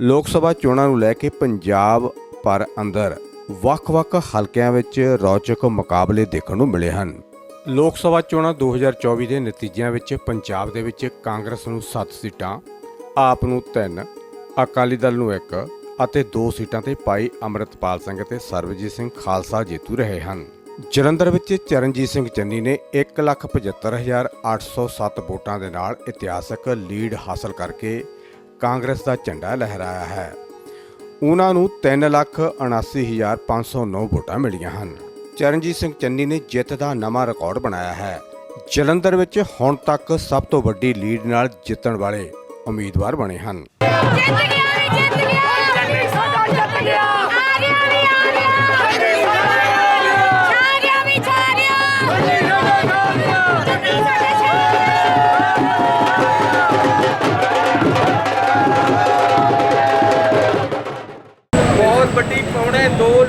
ਲੋਕ ਸਭਾ ਚੋਣਾਂ ਨੂੰ ਲੈ ਕੇ ਪੰਜਾਬ ਭਰ ਅੰਦਰ ਵੱਖ-ਵੱਖ ਹਲਕਿਆਂ ਵਿੱਚ ਰੌਚਕ ਮੁਕਾਬਲੇ ਦੇਖਣ ਨੂੰ ਮਿਲੇ ਹਨ। ਲੋਕ ਸਭਾ ਚੋਣਾਂ 2024 ਦੇ ਨਤੀਜਿਆਂ ਵਿੱਚ ਪੰਜਾਬ ਦੇ ਵਿੱਚ ਕਾਂਗਰਸ ਨੂੰ 7 ਸੀਟਾਂ, ਆਪ ਨੂੰ 3 ਅਕਾਲੀ ਦਲ ਨੂੰ 1 ਅਤੇ 2 ਸੀਟਾਂ ਤੇ ਭਾਈ ਅੰਮ੍ਰਿਤਪਾਲ ਸਿੰਘ ਅਤੇ ਸਰਬਜੀਤ ਸਿੰਘ ਖਾਲਸਾ ਜੇਤੂ ਰਹੇ ਹਨ। ਜਲੰਧਰ ਵਿੱਚ ਚਰਨਜੀਤ ਸਿੰਘ ਚੰਨੀ ਨੇ 175807 ਵੋਟਾਂ ਦੇ ਨਾਲ ਇਤਿਹਾਸਕ ਲੀਡ ਹਾਸਲ ਕਰਕੇ ਕਾਂਗਰਸ ਦਾ ਝੰਡਾ ਲਹਿਰਾਇਆ ਹੈ। ਉਹਨਾਂ ਨੂੰ 379509 ਵੋਟਾਂ ਮਿਲੀਆਂ ਹਨ। ਚਰਨਜੀਤ ਸਿੰਘ ਚੰਨੀ ਨੇ ਜਿੱਤ ਦਾ ਨਵਾਂ ਰਿਕਾਰਡ ਬਣਾਇਆ ਹੈ। ਜਲੰਧਰ ਵਿੱਚ ਹੁਣ ਤੱਕ ਸਭ ਤੋਂ ਵੱਡੀ ਲੀਡ ਨਾਲ ਜਿੱਤਣ ਵਾਲੇ ਉਮੀਦਵਾਰ ਬਣੇ ਹਨ। ਜਿੱਤ ਗਿਆ ਜਿੱਤ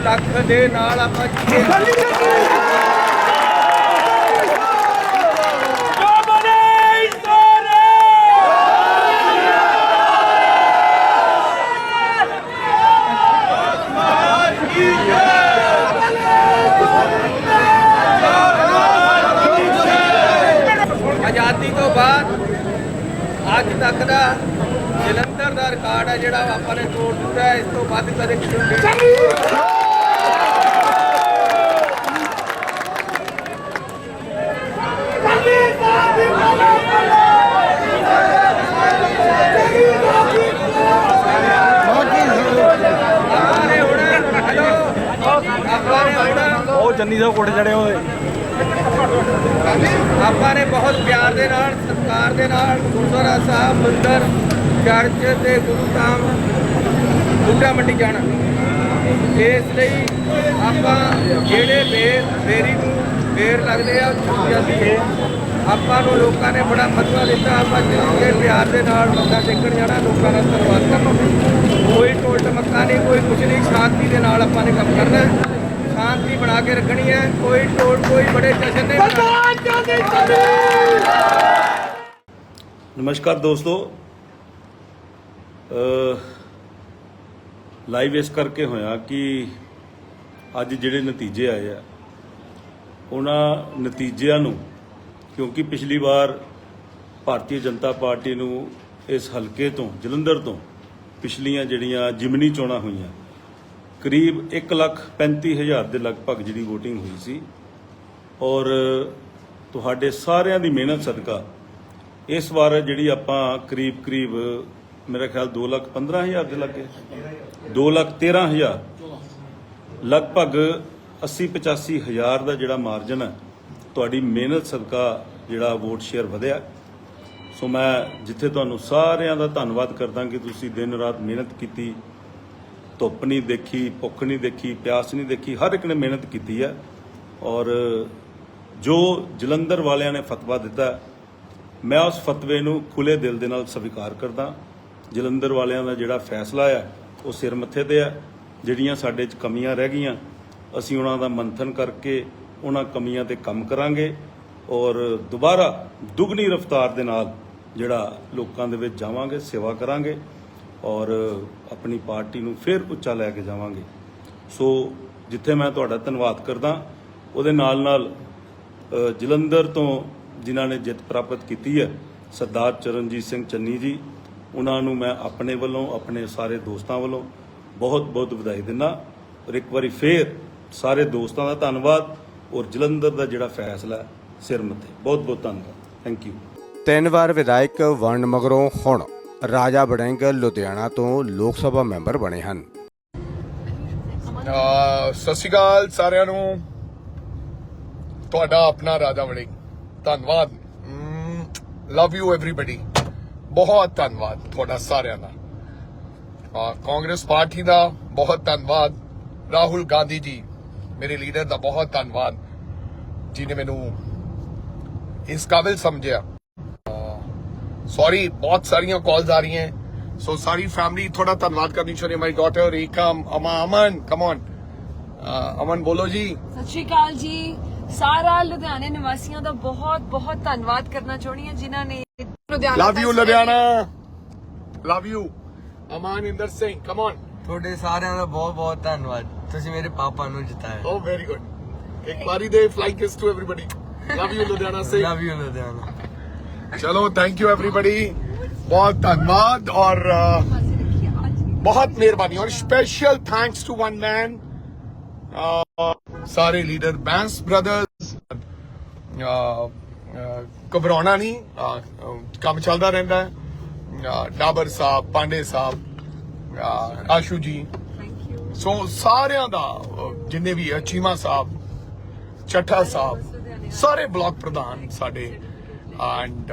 2 ਦੇ ਨਾਲ ਆਪਾਂ ਜਿੱਤੇ। ਆਜ਼ਾਦੀ ਤੋਂ ਬਾਅਦ ਅੱਜ ਤੱਕ ਦਾ ਜਲੰਧਰ ਦਾ ਰਿਕਾਰਡ ਹੈ ਜਿਹੜਾ ਆਪਾਂ ਨੇ ਤੋੜ ਦਿੱਤਾ ਹੈ। ਇਸ ਤੋਂ ਵੱਧ ਕਦੇ ਕਿਸੇ ਨੂੰ ਨਹੀਂ ਆਪਾਂ ਨੇ ਹੁਣ ਹੈਲੋ ਆਪਾਂ ਨੇ ਹੁਣ ਉਹ ਚੰਨੀ ਸਾਹਿਬ ਕੋਠੇ ਚੜੇ ਹੋਏ। ਆਪਾਂ ਨੇ ਬਹੁਤ ਪਿਆਰ ਦੇ ਨਾਲ, ਸਤਿਕਾਰ ਦੇ ਨਾਲ ਗੁਰਦੁਆਰਾ ਸਾਹਿਬ, ਮੰਦਰ, ਚਰਚ ਤੇ ਗੁਰੂ ਗੁਰੂਧਾਮ ਬੁੱਢਾ ਮੰਡੀ ਜਾਣਾ। ਇਸ ਲਈ ਆਪਾਂ ਜਿਹੜੇ ਬੇਰ ਬੇਰੀ ਨੂੰ ਬੇਰ ਲੱਗਦੇ ਆ ਛੁੱਟ ਜਾਂਦੀ ਹੈ ਆਪਾਂ ਨੂੰ ਲੋਕਾਂ ਨੇ ਬੜਾ ਮਤਵਾ ਦਿੱਤਾ, ਆਪਾਂ ਜਿਉਂਦੇ ਪਿਆਰ ਦੇ ਨਾਲ ਮੱਥਾ ਟੇਕਣ ਜਾਣਾ, ਲੋਕਾਂ ਦਾ ਧੰਨਵਾਦ ਕਰਨਾ। ਕੋਈ ਟੋਲ ਟਮੱਕਾ ਨਹੀਂ, ਕੋਈ ਕੁਝ ਨਹੀਂ, ਸ਼ਾਂਤੀ ਦੇ ਨਾਲ ਆਪਾਂ ਨੇ ਕੰਮ ਕਰਨਾ। ਸ਼ਾਂਤੀ ਬਣਾ ਕੇ ਰੱਖਣੀ ਹੈ। ਕੋਈ ਟੋਲ ਕੋਈ ਬੜੇ ਜਸ਼ਨ ਨਹੀਂ ਬਣਾਉਣੇ। ਨਮਸਕਾਰ ਦੋਸਤੋ। ਲਾਈਵ ਇਸ ਕਰਕੇ ਹੋਇਆ ਕਿ ਅੱਜ ਜਿਹੜੇ ਨਤੀਜੇ ਆਏ ਆ ਉਹਨਾਂ ਨਤੀਜਿਆਂ ਨੂੰ ਕਿਉਂਕਿ ਪਿਛਲੀ ਵਾਰ ਭਾਰਤੀ ਜਨਤਾ ਪਾਰਟੀ ਨੂੰ ਇਸ ਹਲਕੇ ਤੋਂ ਜਲੰਧਰ ਤੋਂ ਪਿਛਲੀਆਂ ਜਿਹੜੀਆਂ ਜਿਮਨੀ ਚੋਣਾਂ ਹੋਈਆਂ ਕਰੀਬ 135000 ਦੇ ਲਗਭਗ ਜਿਹੜੀ VOTING ਹੋਈ ਸੀ। ਔਰ ਤੁਹਾਡੇ ਸਾਰਿਆਂ ਦੀ ਮਿਹਨਤ ਸਦਕਾ ਇਸ ਵਾਰ ਜਿਹੜੀ ਆਪਾਂ ਕਰੀਬ ਕਰੀਬ ਮੇਰਾ ਖਿਆਲ 2 ਲੱਖ 15000 ਦੇ ਲੱਗੇ। 2 ਲੱਖ 13000 ਲਗਭਗ 80 85 ਹਜ਼ਾਰ ਦਾ ਜਿਹੜਾ ਮਾਰਜਨ ਹੈ ਤੁਹਾਡੀ ਮਿਹਨਤ ਸਦਕਾ ਜਿਹੜਾ ਵੋਟ ਸ਼ੇਅਰ ਵਧਿਆ। ਸੋ ਮੈਂ ਜਿੱਥੇ ਤੁਹਾਨੂੰ ਸਾਰਿਆਂ ਦਾ ਧੰਨਵਾਦ ਕਰਦਾ ਕਿ ਤੁਸੀਂ ਦਿਨ ਰਾਤ ਮਿਹਨਤ ਕੀਤੀ ਧੁੱਪ ਨਹੀਂ ਦੇਖੀ, ਭੁੱਖ ਨਹੀਂ ਦੇਖੀ, ਪਿਆਸ ਨਹੀਂ ਦੇਖੀ, ਹਰ ਇੱਕ ਨੇ ਮਿਹਨਤ ਕੀਤੀ ਹੈ ਔਰ ਜੋ ਜਲੰਧਰ ਵਾਲਿਆਂ ਨੇ ਫਤਵਾ ਦਿੱਤਾ, ਮੈਂ ਉਸ ਫਤਵੇ ਨੂੰ ਖੁੱਲੇ ਦਿਲ ਦੇ ਨਾਲ ਸਵੀਕਾਰ ਕਰਦਾ। ਜਲੰਧਰ ਵਾਲਿਆਂ ਦਾ ਜਿਹੜਾ ਫੈਸਲਾ ਆ, ਉਹ ਸਿਰ ਮੱਥੇ ਤੇ ਆ। ਜਿਹੜੀਆਂ ਸਾਡੇ 'ਚ ਕਮੀਆਂ ਰਹਿ ਗਈਆਂ, ਅਸੀਂ ਉਹਨਾਂ ਦਾ ਮੰਥਨ ਕਰਕੇ ਉਹਨਾਂ ਕਮੀਆਂ ਤੇ ਕੰਮ ਕਰਾਂਗੇ। ਔਰ ਦੁਬਾਰਾ ਦੁੱਗਣੀ ਰਫ਼ਤਾਰ ਦੇ ਨਾਲ ਜਿਹੜਾ ਲੋਕਾਂ ਦੇ ਵਿੱਚ ਜਾਵਾਂਗੇ, ਸੇਵਾ ਕਰਾਂਗੇ। ਔਰ ਆਪਣੀ ਪਾਰਟੀ ਨੂੰ ਫਿਰ ਉੱਚਾ ਲੈ ਕੇ ਜਾਵਾਂਗੇ। ਸੋ ਜਿੱਥੇ ਮੈਂ ਤੁਹਾਡਾ ਧੰਨਵਾਦ ਕਰਦਾ, ਉਹਦੇ ਨਾਲ ਨਾਲ ਜਲੰਧਰ ਤੋਂ ਜਿਨ੍ਹਾਂ ਨੇ ਜਿੱਤ ਪ੍ਰਾਪਤ ਕੀਤੀ ਹੈ, ਸਰਦਾਰ ਚਰਨਜੀਤ ਸਿੰਘ ਚੰਨੀ ਜੀ, ਉਹਨਾਂ ਨੂੰ ਮੈਂ ਆਪਣੇ ਵੱਲੋਂ, ਆਪਣੇ ਸਾਰੇ ਦੋਸਤਾਂ ਵੱਲੋਂ ਬਹੁਤ ਬਹੁਤ ਵਧਾਈ ਦਿੰਦਾ ਔਰ ਇੱਕ ਵਾਰੀ ਫੇਰ ਸਾਰੇ ਦੋਸਤਾਂ ਦਾ ਧੰਨਵਾਦ ਔਰ ਜਲੰਧਰ ਦਾ ਜਿਹੜਾ ਫੈਸਲਾ ਸਿਰ ਮੱਥੇ। ਬਹੁਤ ਬਹੁਤ ਧੰਨਵਾਦ। ਥੈਂਕ ਯੂ ਤਿੰਨ ਵਾਰ ਵਿਧਾਇਕ ਵੰਡ ਮਗਰੋਂ ਹੁਣ ਰਾਜਾ ਵੜਿੰਗ ਲੁਧਿਆਣਾ ਤੋਂ ਲੋਕ ਸਭਾ ਮੈਂਬਰ ਬਣੇ ਹਨ। ਸਤਿ ਸ਼੍ਰੀ ਅਕਾਲ ਸਾਰਿਆਂ ਨੂੰ। ਤੁਹਾਡਾ ਆਪਣਾ ਰਾਜਾ ਵੜਿੰਗ, ਧੰਨਵਾਦ। ਲਵ ਯੂ ਐਵਰੀਬਾਡੀ ਬਹੁਤ ਧੰਨਵਾਦ ਤੁਹਾਡਾ ਸਾਰਿਆਂ ਦਾ। ਕਾਂਗਰਸ ਪਾਰਟੀ ਦਾ ਬਹੁਤ ਧੰਨਵਾਦ। ਰਾਹੁਲ ਗਾਂਧੀ ਜੀ, ਮੇਰੇ ਲੀਡਰ ਦਾ ਬਹੁਤ ਧੰਨਵਾਦ। ਜਿਨੇ ਮੈਨੂੰ ਇਸ ਕਾਬਿਲ ਸਮਝਿਆ। ਸੌਰੀ ਬਹੁਤ ਸਾਰੀਆਂ ਕਾਲਸ ਆ ਰਹੀਆਂ ਸੋ ਸਾਰੀ ਫੈਮਿਲੀ ਥੋੜਾ ਧੰਨਵਾਦ ਕਰਨੀ ਚਾਹੁੰਦੀ ਮਾਈ ਡਾਟਰ ਏਕਮ ਅਮਾ ਅਮਨ ਕਮ ਔਨ ਅਮਨ ਬੋਲੋ ਜੀ ਸਤਿ ਸ਼੍ਰੀ ਅਕਾਲ ਜੀ ਸਾਰਾ ਲੁਧਿਆਣੇ ਨਿਵਾਸੀਆਂ ਦਾ ਬਹੁਤ ਬਹੁਤ ਧੰਨਵਾਦ ਕਰਨਾ ਚਾਹੁੰਦੀ ਹਾਂ ਜਿਨ੍ਹਾਂ ਨੇ ਲੁਧਿਆਣਾ ਲਵ ਯੂ ਤੱਕ Ludhiana love you Amaninder Singh come on ਤੁਹਾਡੇ ਸਾਰਿਆਂ ਦਾ ਬਹੁਤ ਬਹੁਤ ਧੰਨਵਾਦ ਤੁਸੀਂ ਮੇਰੇ ਪਾਪਾ ਨੂੰ ਜਿਤਾਇਆ ਓ ਵੈਰੀ ਗੁੱਡ ਇੱਕ ਵਾਰੀ ਦੇ flying kiss to everybody love you Ludhiana Singh love you Ludhiana ਚਲੋ ਥੈਂਕ ਯੂ एवरीबॉडी बहुत धन्यवाद और uh, बहुत मेहरबानी और special thanks to one man सारे लीडर बैंस ब्रदर्स ਘਬਰਾਉਣਾ ਨਹੀਂ ਅਹ, ਅਹ, ਕੰਮ ਚੱਲਦਾ ਰਹਿੰਦਾ ਹੈ ਅਹ, ਡਾਬਰ ਸਾਹਿਬ ਪਾਂਡੇ ਸਾਹਿਬ ਅਹ, ਆਸ਼ੂ ਜੀ ਸੋ ਸਾਰਿਆਂ ਦਾ ਅਹ, ਜਿੰਨੇ ਵੀ ਹੈ, ਚੀਮਾ ਸਾਹਿਬ ਚੱਠਾ ਸਾਹਿਬ ਸਾਰੇ ਬਲਾਕ ਪ੍ਰਧਾਨ ਸਾਡੇ ਐਂਡ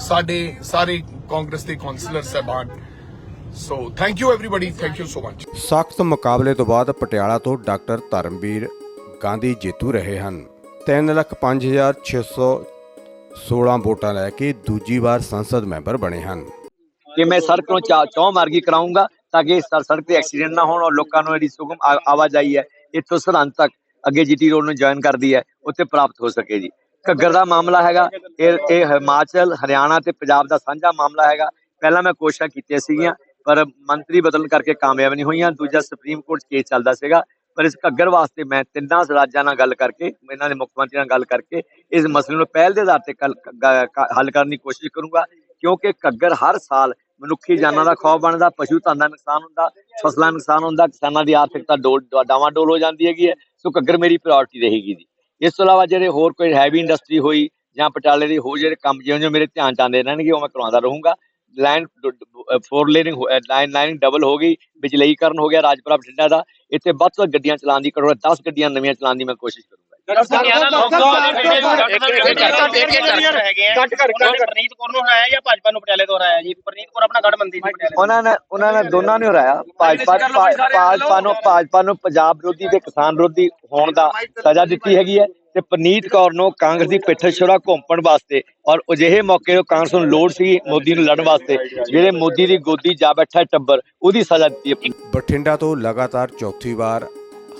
ਸਾਡੇ ਸਾਰੇ ਕਾਂਗਰਸ ਦੇ ਕਾਉਂਸਲਰ ਸਾਹਿਬਾਨ so thank you everybody thank you so much ਸਖਤ ਮੁਕਾਬਲੇ ਤੋਂ ਬਾਅਦ ਪਟਿਆਲਾ ਤੋਂ ਡਾਕਟਰ ਧਰਮਵੀਰ ਗਾਂਧੀ ਜੇਤੂ ਰਹੇ ਹਨ 305616 ਵੋਟਾਂ ਲੈ ਕੇ ਦੂਜੀ ਵਾਰ ਸੰਸਦ ਮੈਂਬਰ ਬਣੇ ਹਨ ਕਿ ਮੈਂ ਸੜਕ ਨੂੰ ਚਾ ਚੌ ਮਾਰਗੀ ਕਰਾਉਂਗਾ ਤਾਂ ਕਿ ਸੜ- ਸੜਕ ਤੇ ਐਕਸੀਡੈਂਟ ਨਾ ਹੋਣ ਔਰ ਲੋਕਾਂ ਨੂੰ ਜਿਹੜੀ ਸੁਗਮ ਆ- ਆਵਾਜਾਈ ਹੈ ਇੱਥੋਂ ਸਰਹੰਦ ਤੱਕ ਅੱਗੇ ਜੀਟੀ ਰੋਡ ਨੂੰ ਜੁਆਇਨ ਕਰਦੀ ਹੈ ਉੱਥੇ ਪ੍ਰਾਪਤ ਹੋ ਸਕੇ ਜੀ ਘੱਗਰ ਦਾ ਮਾਮਲਾ ਹੈਗਾ, ਇਹ ਇਹ ਹਿਮਾਚਲ, ਹਰਿਆਣਾ ਤੇ ਪੰਜਾਬ ਦਾ ਸਾਂਝਾ ਮਾਮਲਾ ਹੈਗਾ। ਪਹਿਲਾਂ ਮੈਂ ਕੋਸ਼ਿਸ਼ਾਂ ਕੀਤੀਆਂ ਸੀਗੀਆਂ, ਪਰ ਮੰਤਰੀ ਬਦਲਣ ਕਰਕੇ ਕਾਮਯਾਬ ਨਹੀਂ ਹੋਈਆਂ। ਦੂਜਾ ਸੁਪਰੀਮ ਕੋਰਟ 'ਚ ਕੇਸ ਚੱਲਦਾ ਸੀਗਾ। ਪਰ ਇਸ ਘੱਗਰ ਵਾਸਤੇ ਮੈਂ ਤਿੰਨਾਂ ਰਾਜਾਂ ਨਾਲ ਗੱਲ ਕਰਕੇ, ਇਹਨਾਂ ਦੇ ਮੁੱਖ ਮੰਤਰੀ ਨਾਲ ਗੱਲ ਕਰਕੇ, ਇਸ ਮਸਲੇ ਨੂੰ ਪਹਿਲ ਦੇ ਆਧਾਰ ਤੇ ਕੱਲ- ਹੱਲ ਕਰਨ ਦੀ ਕੋਸ਼ਿਸ਼ ਕਰੂੰਗਾ। ਕਿਉਂਕਿ ਘੱਗਰ ਹਰ ਸਾਲ ਮਨੁੱਖੀ ਜਾਨਾਂ ਦਾ ਖੌਫ ਬਣਦਾ, ਪਸ਼ੂ ਧਨ ਦਾ ਨੁਕਸਾਨ ਹੁੰਦਾ, ਫਸਲਾਂ ਦਾ ਨੁਕਸਾਨ ਹੁੰਦਾ, ਕਿਸਾਨਾਂ ਦੀ ਆਰਥਿਕਤਾ ਡੋਲ, ਡਾਵਾਂ ਡੋਲ ਹੋ ਜਾਂਦੀ ਹੈਗੀ ਹੈ। ਸੋ ਘੱਗਰ ਮੇਰੀ ਪ੍ਰਾਇੋਰਟੀ ਰਹੇਗੀ ਜੀ। ਇਸ ਤੋਂ ਇਲਾਵਾ ਜਿਹੜੇ ਹੋਰ ਕੋਈ ਹੈਵੀ ਇੰਡਸਟਰੀ ਹੋਈ ਜਾਂ ਪਟਿਆਲੇ ਦੇ ਹੋਰ ਜਿਹੜੇ ਕੰਮ ਜਿਉਂ ਜਿਉਂ ਮੇਰੇ ਧਿਆਨ ਚ ਆਉਂਦੇ ਰਹਿਣਗੇ, ਉਹ ਮੈਂ ਕਰਵਾਉਂਦਾ ਰਹੂੰਗਾ। Line four laning line lining double ਹੋ ਗਈ ਬਿਜਲਈਕਰਨ ਹੋ ਗਿਆ ਰਾਜਪੁਰਾ ਬਠਿੰਡਾ ਦਾ। ਇੱਥੇ ਵੱਧ ਤੋਂ ਗੱਡੀਆਂ ਚਲਾਉਣ ਦੀ ਕਰੋ 10 ਗੱਡੀਆਂ ਨਵੀਆਂ ਚਲਾਉਣ ਦੀ ਮੈਂ ਕੋਸ਼ਿਸ਼ ਕਰੂੰਗਾ। ਪਰਨੀਤ ਕੌਰ ਨੂੰ ਹਰਾਇਆ ਜਾਂ ਭਾਜਪਾ ਨੂੰ ਪਟਿਆਲੇ ਤੋਂ ਹਰਾਇਆ ਜੀ? ਪਰਨੀਤ ਕੌਰ ਆਪਣਾ ਗੜ ਬੰਦੀ ਸੀ ਪਟਿਆਲੇ ਉਹਨਾਂ ਨੇ ਉਹਨਾਂ ਨੇ ਦੋਨਾਂ ਨੂੰ ਹਰਾਇਆ। ਭਾਜਪਾ ਭਾ- ਭਾਜਪਾ ਨੂੰ ਭਾਜਪਾ ਨੂੰ ਪੰਜਾਬ ਵਿਰੋਧੀ ਤੇ ਕਿਸਾਨ ਵਿਰੋਧੀ ਹੋਣ ਦਾ ਸਜ਼ਾ ਦਿੱਤੀ ਹੈਗੀ ਹੈ ਤੇ ਪਰਨੀਤ ਕੌਰ ਨੂੰ ਕਾਂਗਰਸ ਦੀ ਪਿੱਠ ਛੁਰਾ ਘੋਂਪਣ ਵਾਸਤੇ ਔਰ ਅਜਿਹੇ ਮੌਕੇ ਉਹ ਕਾਂਗਰਸ ਨੂੰ ਲੋੜ ਸੀ ਮੋਦੀ ਨੂੰ ਲੜਨ ਵਾਸਤੇ ਜਿਹੜੇ ਮੋਦੀ ਦੀ ਗੋਦੀ ਜਾ ਬੈਠਾ ਟੱਬਰ ਉਹਦੀ ਸਜ਼ਾ ਦਿੱਤੀ ਬਠਿੰਡਾ ਤੋਂ ਲਗਾਤਾਰ ਚੌਥੀ ਵਾਰ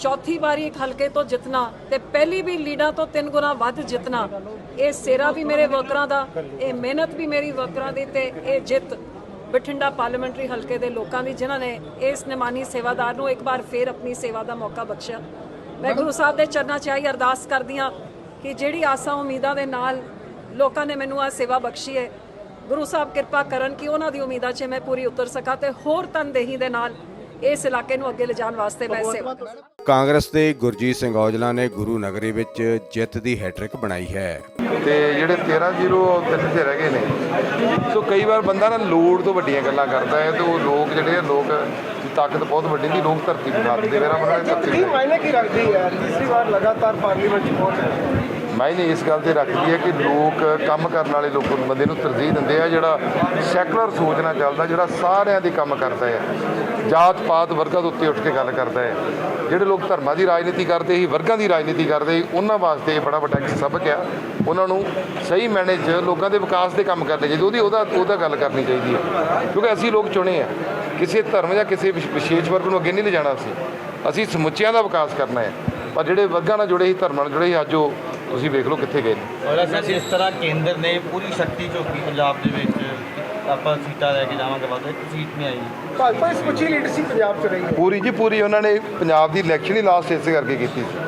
ਚੌਥੀ ਵਾਰੀ ਇੱਕ ਹਲਕੇ ਤੋਂ ਜਿੱਤਣਾ ਤੇ ਪਹਿਲੀ ਵੀ ਲੀਡਾਂ ਤੋਂ ਤਿੰਨ ਗੁਣਾ ਵੱਧ ਜਿੱਤਣਾ, ਇਹ ਸੇਰਾ ਵੀ ਮੇਰੇ ਵਰਕਰਾਂ ਦਾ, ਇਹ ਮਿਹਨਤ ਵੀ ਮੇਰੀ ਵਰਕਰਾਂ ਦੀ ਤੇ ਇਹ ਜਿੱਤ ਬਠਿੰਡਾ ਪਾਰਲੀਮੈਂਟਰੀ ਹਲਕੇ ਦੇ ਲੋਕਾਂ ਦੀ, ਜਿਨ੍ਹਾਂ ਨੇ ਇਸ ਨਿਮਾਨੀ ਸੇਵਾਦਾਰ ਨੂੰ ਇੱਕ ਵਾਰ ਫੇਰ ਆਪਣੀ ਸੇਵਾ ਦਾ ਮੌਕਾ ਬਖਸ਼ਿਆ। ਮੈਂ ਗੁਰੂ ਸਾਹਿਬ ਦੇ ਚਰਨਾਂ 'ਚ ਆਈ ਅਰਦਾਸ ਕਰਦੀ ਹਾਂ ਕਿ ਜਿਹੜੀ ਆਸਾਂ ਉਮੀਦਾਂ ਦੇ ਨਾਲ ਲੋਕਾਂ ਨੇ ਮੈਨੂੰ ਆ ਸੇਵਾ ਬਖਸ਼ੀ ਹੈ, ਗੁਰੂ ਸਾਹਿਬ ਕਿਰਪਾ ਕਰਨ ਕਿ ਉਹਨਾਂ ਦੀ ਉਮੀਦਾਂ 'ਚ ਮੈਂ ਪੂਰੀ ਉਤਰ ਸਕਾਂ ਤੇ ਹੋਰ ਤਨਦੇਹੀ ਦੇ ਨਾਲ ਇਸ ਇਲਾਕੇ ਨੂੰ ਅੱਗੇ ਲਿਜਾਣ ਵਾਸਤੇ ਮੈਂ ਸੇਵਾ ਕਾਂਗਰਸ ਦੇ ਗੁਰਜੀਤ ਸਿੰਘ ਔਜਲਾ ਨੇ ਗੁਰੂ ਨਗਰੀ ਵਿੱਚ ਜਿੱਤ ਦੀ ਹੈਟ੍ਰਿਕ ਬਣਾਈ ਹੈ। ਤੇ ਜਿਹੜੇ 13-0 ਤਿੰਨ ਤੇ ਰਹਿ ਗਏ ਨੇ ਸੋ ਕਈ ਵਾਰ ਬੰਦਾ ਨਾ ਲੋੜ ਤੋਂ ਵੱਡੀਆਂ ਗੱਲਾਂ ਕਰਦਾ ਹੈ ਤੇ ਉਹ ਲੋਕ ਜਿਹੜੇ ਆ ਲੋਕ ਦੀ ਤਾਕਤ ਬਹੁਤ ਵੱਡੀ ਦੀ ਲੋਕ ਧਰਤੀ ਨੂੰ ਖਾਦੇ ਮੇਰਾ ਮਨ ਹੈ ਧਰਤੀ ਮਾਇਨੇ ਕੀ ਰੱਖਦੀ ਹੈ? ਤੀਸਰੀ ਵਾਰ ਲਗਾਤਾਰ ਪਾਰਲੀਮੈਂਟ ਚ ਪਹੁੰਚ ਰਹੇ ਮਾਇਨੇ ਇਸ ਗੱਲ ਤੇ ਰੱਖਦੀ ਹੈ ਕਿ ਲੋਕ ਕੰਮ ਕਰਨ ਵਾਲੇ ਲੋਕ ਬੰਦੇ ਨੂੰ ਤਰਜੀਹ ਦਿੰਦੇ ਆ, ਜਿਹੜਾ ਸੈਕੂਲਰ ਸੋਚ ਨਾਲ ਚੱਲਦਾ, ਜਿਹੜਾ ਸਾਰਿਆਂ ਦੇ ਕੰਮ ਕਰਦਾ ਹੈ। ਜਾਤ ਪਾਤ ਵਰਗਾਂ ਦੇ ਉੱਤੇ ਉੱਠ ਕੇ ਗੱਲ ਕਰਦਾ ਹੈ। ਜਿਹੜੇ ਲੋਕ ਧਰਮਾਂ ਦੀ ਰਾਜਨੀਤੀ ਕਰਦੇ ਸੀ, ਵਰਗਾਂ ਦੀ ਰਾਜਨੀਤੀ ਕਰਦੇ ਸੀ, ਉਹਨਾਂ ਵਾਸਤੇ ਇਹ ਬੜਾ ਵੱਡਾ ਇੱਕ ਸਬਕ ਆ ਉਹਨਾਂ ਨੂੰ ਸਹੀ ਮੈਨੇ 'ਚ ਲੋਕਾਂ ਦੇ ਵਿਕਾਸ ਦੇ ਕੰਮ ਕਰਨੇ ਚਾਹੀਦੇ, ਉਹਦੀ, ਉਹਦਾ ਉਹਦਾ ਗੱਲ ਕਰਨੀ ਚਾਹੀਦੀ ਹੈ। ਕਿਉਂਕਿ ਅਸੀਂ ਲੋਕ ਚੁਣੇ ਆ। ਕਿਸੇ ਧਰਮ ਜਾਂ ਕਿਸੇ ਵਿਸ਼- ਵਿਸ਼ੇਸ਼ ਵਰਗ ਨੂੰ ਅੱਗੇ ਨਹੀਂ ਲਿਜਾਣਾ ਅਸੀਂ। ਅਸੀਂ ਸਮੁੱਚਿਆਂ ਦਾ ਵਿਕਾਸ ਕਰਨਾ ਹੈ। ਪਰ ਜਿਹੜੇ ਵਰਗਾਂ ਨਾਲ ਜੁੜੇ ਸੀ, ਧਰਮਾਂ ਨਾਲ ਜੁੜੇ ਸੀ, ਅੱਜ ਉਹ ਤੁਸੀਂ ਵੇਖ ਲਓ ਕਿੱਥੇ ਗਏ ਨੇ। ਔਰ ਅਸਲ ਜਿਸ ਤਰ੍ਹਾਂ ਕੇਂਦਰ ਨੇ ਪੂਰੀ ਸ਼ਕਤੀ ਝੋਕੀ ਪੰਜਾਬ ਦੇ ਵਿੱਚ ਆਪਾਂ ਸੀਟਾਂ ਲੈ ਕੇ ਜਾਵਾਂਗੇ ਇੱਕ ਸੀਟ ਨਹੀਂ ਆਈ। ਭਾਜਪਾ ਇਸ ਪੁੱਛੀ ਲੀਡਰਸ਼ਿਪ ਪੰਜਾਬ ਚ ਰਹੀ ਹੈ। ਪੂਰੀ ਜੀ ਪੂਰੀ ਉਹਨਾਂ ਨੇ ਪੰਜਾਬ ਦੀ ਇਲੈਕਸ਼ਨ ਹੀ ਲਾਸਟ ਇਸੇ ਕਰਕੇ ਕੀਤੀ ਸੀ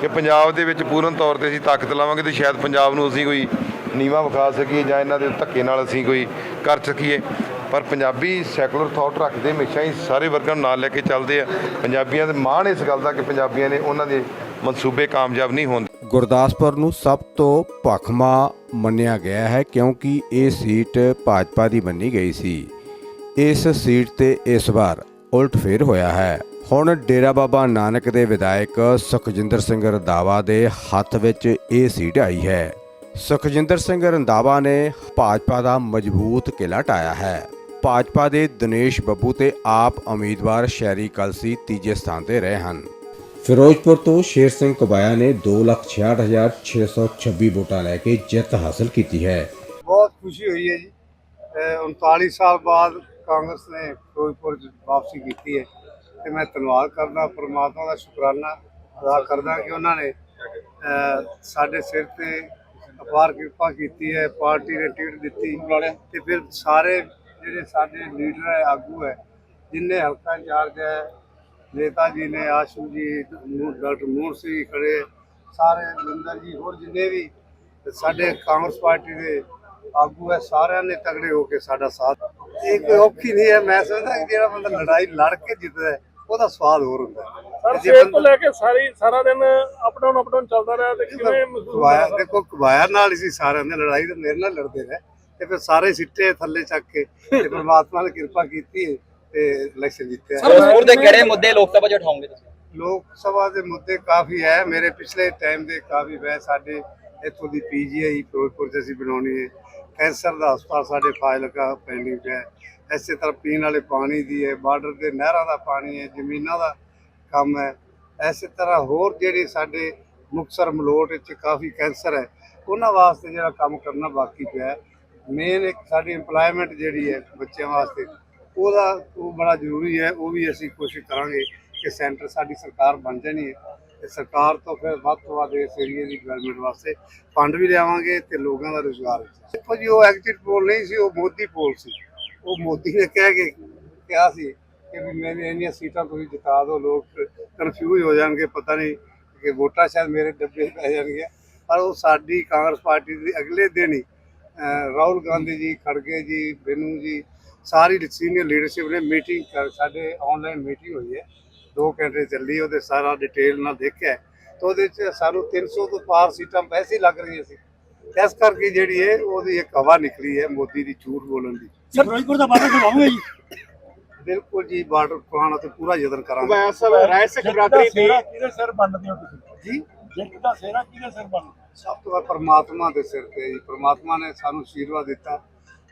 ਕਿ ਪੰਜਾਬ ਦੇ ਵਿੱਚ ਪੂਰਨ ਤੌਰ ਤੇ ਅਸੀਂ ਤਾਕਤ ਲਾਵਾਂਗੇ ਤੇ ਸ਼ਾਇਦ ਪੰਜਾਬ ਨੂੰ ਅਸੀਂ ਕੋਈ ਨੀਵਾ ਵਿਖਾ ਸਕੀਏ ਜਾਂ ਇਹਨਾਂ ਦੇ ਧੱਕੇ ਨਾਲ ਅਸੀਂ ਕੋਈ ਕਰ ਸਕੀਏ। ਪਰ ਪੰਜਾਬੀ ਸੈਕੂਲਰ ਥਾਟ ਰੱਖਦੇ ਹਮੇਸ਼ਾ ਹੀ ਸਾਰੇ ਵਰਗਾਂ ਨੂੰ ਨਾਲ ਲੈ ਕੇ ਚੱਲਦੇ ਆ। ਪੰਜਾਬੀਆਂ ਦੇ ਮਾਣ ਇਸ ਗੱਲ ਦਾ ਕਿ ਪੰਜਾਬੀਆਂ ਨੇ ਉਹਨਾਂ ਦੇ ਮਨਸੂਬੇ ਕਾਮਯਾਬ ਨਹੀਂ ਹੁੰਦੇ ਗੁਰਦਾਸਪੁਰ ਨੂੰ ਸਭ ਤੋਂ ਭਖਮਾ ਮੰਨਿਆ ਗਿਆ ਹੈ ਕਿਉਂਕਿ ਇਹ ਸੀਟ ਭਾਜਪਾ ਦੀ ਮੰਨੀ ਗਈ ਸੀ। ਇਸ ਸੀਟ ਤੇ ਇਸ ਵਾਰ ਉਲਟ ਫੇਰ ਹੋਇਆ ਹੈ। ਹੁਣ ਡੇਰਾ ਬਾਬਾ ਨਾਨਕ ਦੇ ਵਿਧਾਇਕ ਸੁਖਜਿੰਦਰ ਸਿੰਘ ਰੰਧਾਵਾ ਦੇ ਹੱਥ ਵਿੱਚ ਇਹ ਸੀਟ ਆਈ ਹੈ। ਸੁਖਜਿੰਦਰ ਸਿੰਘ ਰੰਧਾਵਾ ਨੇ ਭਾਜਪਾ ਦਾ ਮਜ਼ਬੂਤ ਕਿਲਾ ਢਾਇਆ ਹੈ। ਭਾਜਪਾ ਦੇ ਦਿਨੇਸ਼ ਬੱਬੂ ਤੇ ਆਪ ਉਮੀਦਵਾਰ ਸ਼ੈਰੀ ਕਲਸੀ ਤੀਜੇ ਸਥਾਨ ਤੇ ਰਹੇ ਹਨ। ਫਿਰੋਜ਼ਪੁਰ ਤੋਂ ਸ਼ੇਰ ਸਿੰਘ ਕਬਾਇਆ ਨੇ 266626 ਵੋਟਾਂ ਲੈ ਕੇ ਜਿੱਤ ਹਾਸਲ ਕੀਤੀ ਹੈ। ਬਹੁਤ ਖੁਸ਼ੀ ਹੋਈ ਹੈ ਜੀ। ਅਹ 39 ਸਾਲ ਬਾਅਦ ਕਾਂਗਰਸ ਨੇ ਫਿਰੋਜ਼ਪੁਰ ਵਾਪਸੀ ਕੀਤੀ ਹੈ। ਤੇ ਮੈਂ ਧੰਨਵਾਦ ਕਰਦਾ, ਪਰਮਾਤਮਾ ਦਾ ਸ਼ੁਕਰਾਨਾ ਅਦਾ ਕਰਦਾ ਕਿ ਉਹਨਾਂ ਨੇ ਸਾਡੇ ਸਿਰ ਤੇ ਅਪਾਰ ਕਿਰਪਾ ਕੀਤੀ ਹੈ, ਪਾਰਟੀ ਨੇ ਟਿਕਟ ਦਿੱਤੀ। ਤੇ ਫਿਰ ਸਾਰੇ ਜਿਹੜੇ ਸਾਡੇ ਲੀਡਰ ਹੈ, ਆਗੂ ਹੈ, ਜਿੰਨੇ ਹਲਕਾ ਇੰਚਾਰਜ ਹੈ ਨੇਤਾ ਜੀ ਨੇ ਆਸ਼ੂ ਜੀ ਨੂੰ- ਡਾਕਟਰ ਮੋਹਨ ਸਿੰਘ ਖੜੇ ਸਾਰੇ ਜਿੰਦਰ ਜੀ ਹੋਰ ਜਿੰਨੇ ਵੀ ਸਾਡੇ ਕਾਂਗਰਸ ਪਾਰਟੀ ਦੇ ਆਗੂ ਹੈ ਸਾਰਿਆਂ ਨੇ ਤਗੜੇ ਹੋ ਕੇ ਸਾਡਾ ਸਾਥ ਇਹ ਕੋਈ ਔਖੀ ਨਹੀਂ ਹੈ ਮੈਂ ਸਮਝਦਾ ਕਿ ਜਿਹੜਾ ਬੰਦਾ ਲੜਾਈ ਲੜ ਕੇ ਜਿੱਤਦਾ ਹੈ ਉਹਦਾ ਸਵਾਦ ਹੋਰ ਹੁੰਦਾ ਹੈ। ਸਰ ਸਵੇਰ ਤੋਂ ਲੈ ਕੇ ਸਾਰੀ ਸਾਰਾ ਦਿਨ ਅਪ ਡਾਊਨ ਅਪ ਡਾਊਨ ਚੱਲਦਾ ਰਿਹਾ ਤੇ ਕਿਵੇਂ ਹੁੰਦਾ? ਦੇਖੋ ਕਬਾਇਆ ਨਾਲ ਹੀ ਸੀ ਸਾਰਿਆਂ ਦੇ ਲੜਾਈ ਤੇ ਮੇਰੇ ਨਾਲ ਲੜਦੇ ਰਹੇ ਤੇ ਫਿਰ ਸਾਰੇ ਸਿੱਟੇ ਥੱਲੇ ਚੱਕ ਕੇ ਤੇ ਪ੍ਰਮਾਤਮਾ ਨੇ ਕਿਰਪਾ ਕੀਤੀ ਹੈ। ਤੇ ਇਲੈਕਸ਼ਨ ਜਿੱਤਿਆ ਫਿਰੋਜ਼ਪੁਰ ਦੇ ਕਿਹੜੇ ਮੁੱਦੇ ਲੋਕ ਸਭਾ 'ਚ ਉਠਾਉਂਗੇ ਤੁਸੀਂ? ਲੋਕ ਸਭਾ ਦੇ ਮੁੱਦੇ ਕਾਫੀ ਹੈ। ਮੇਰੇ ਪਿਛਲੇ ਟਾਈਮ ਦੇ ਕਾਫੀ ਵੈ ਸਾਡੇ ਇੱਥੋਂ ਦੀ ਪੀਜੀਆਈ ਫਿਰੋਜ਼ਪੁਰ 'ਚ ਅਸੀਂ ਬਣਾਉਣੀ ਹੈ। ਕੈਂਸਰ ਦਾ ਹਸਪਤਾਲ ਸਾਡੇ ਫਾਜ਼ਿਲਕਾ ਪੈਂਡਿੰਗ ਹੈ। ਇਸੇ ਤਰ੍ਹਾਂ ਪੀਣ ਵਾਲੇ ਪਾਣੀ ਦੀ ਹੈ। ਬਾਰਡਰ ਦੇ ਨਹਿਰਾਂ ਦਾ ਪਾਣੀ ਹੈ। ਜ਼ਮੀਨਾਂ ਦਾ ਕੰਮ ਹੈ। ਇਸੇ ਤਰ੍ਹਾਂ ਹੋਰ ਜਿਹੜੇ ਸਾਡੇ ਮੁਕਤਸਰ ਮਲੋਟ ਵਿੱਚ ਕਾਫੀ ਕੈਂਸਰ ਹੈ। ਉਹਨਾਂ ਵਾਸਤੇ ਜਿਹੜਾ ਕੰਮ ਕਰਨਾ ਬਾਕੀ ਪਿਆ ਮੇਨ ਇੱਕ ਸਾਡੀ EMPLOYMENT ਜਿਹੜੀ ਹੈ ਬੱਚਿਆਂ ਵਾਸਤੇ ਉਹਦਾ ਉਹ ਬੜਾ ਜ਼ਰੂਰੀ ਹੈ, ਉਹ ਵੀ ਅਸੀਂ ਕੋਸ਼ਿਸ਼ ਕਰਾਂਗੇ ਕਿ ਸੈਂਟਰ ਸਾਡੀ ਸਰਕਾਰ ਬਣ ਜਾਣੀ ਹੈ। ਤੇ ਸਰਕਾਰ ਤੋਂ ਫਿਰ ਵੱਧ ਤੋਂ ਵੱਧ ਇਸ ਏਰੀਏ ਦੀ ਡਿਵੈਲਪਮੈਂਟ ਵਾਸਤੇ ਫੰਡ ਵੀ ਲਿਆਵਾਂਗੇ ਤੇ ਲੋਕਾਂ ਦਾ ਰੋਜ਼ਗਾਰ ਵੀ ਦੇਖੋ ਜੀ, ਉਹ ਐਗਜ਼ਿਟ ਪੋਲ ਨਹੀਂ ਸੀ, ਉਹ ਮੋਦੀ ਪੋਲ ਸੀ। ਉਹ ਮੋਦੀ ਨੇ ਕਹਿ ਕੇ ਕਿਹਾ ਸੀ ਕਿ ਵੀ ਮੈਨੂੰ ਇੰਨੀਆਂ ਸੀਟਾਂ ਤੁਸੀਂ ਜਿਤਾ ਦਿਓ, ਲੋਕ ਕਨਫਿਊਜ਼ ਹੋ ਜਾਣਗੇ, ਪਤਾ ਨਹੀਂ ਕਿ ਵੋਟਾਂ ਸ਼ਾਇਦ ਮੇਰੇ ਡੱਬੇ ਪੈ ਜਾਣਗੀਆਂ। ਪਰ ਉਹ ਸਾਡੀ ਕਾਂਗਰਸ ਪਾਰਟੀ ਦੀ ਅਗਲੇ ਦਿਨ ਹੀ ਰਾਹੁਲ ਗਾਂਧੀ ਜੀ, ਖੜਗੇ ਜੀ, ਬੈਨੂ ਜੀ ਸਾਰੀ ਸੀਨੀਅਰ ਲੀਡਰਸ਼ਿਪ ਨੇ ਮੀਟਿੰਗ ਕਰ ਸਾਡੇ ਆਨਲਾਈਨ ਮੀਟਿੰਗ ਹੋਈ ਹੈ। 2 ਘੰਟੇ ਚੱਲੀ ਉਹਦੇ ਸਾਰਾ ਡਿਟੇਲ ਨਾਲ ਦੇਖਿਆ ਤਾਂ ਉਹਦੇ ਚ ਸਾਨੂੰ 300 ਤੋਂ ਪਾਰ ਸੀਟਾਂ ਵੈਸੇ ਲੱਗ ਰਹੀਆਂ ਸੀ। ਇਸ ਕਰਕੇ ਜਿਹੜੀ ਹੈ ਉਹਦੀ ਇੱਕ ਹਵਾ ਨਿਕਲੀ ਹੈ ਮੋਦੀ ਦੀ ਝੂਠ ਬੋਲਣ ਦੀ। ਸਰ ਫਿਰੋਜ਼ਪੁਰ ਦਾ ਬਾਰਡਰ ਖਵਾਉਂਗੇ ਜੀ? ਬਿਲਕੁਲ ਜੀ ਬਾਰਡਰ ਪੁਰਾਣਾ ਤੇ ਪੂਰਾ ਯਤਨ ਕਰਾਂਗੇ। ਕਿਹਦੇ ਸਿਰ ਬੰਨਦੇ ਹੋ ਤੁਸੀਂ? ਜੀ? ਜਿੱਤ ਦਾ ਸਿਹਰਾ ਕਿਹਦੇ ਸਿਰ ਬੰਨਦੇ ਸਭ ਤੋਂ ਵੱਧ ਪਰਮਾਤਮਾ ਦੇ ਸਿਰ ਤੇ ਜੀ। ਪਰਮਾਤਮਾ ਨੇ ਸਾਨੂੰ ਆਸ਼ੀਰਵਾਦ ਦਿੱਤਾ।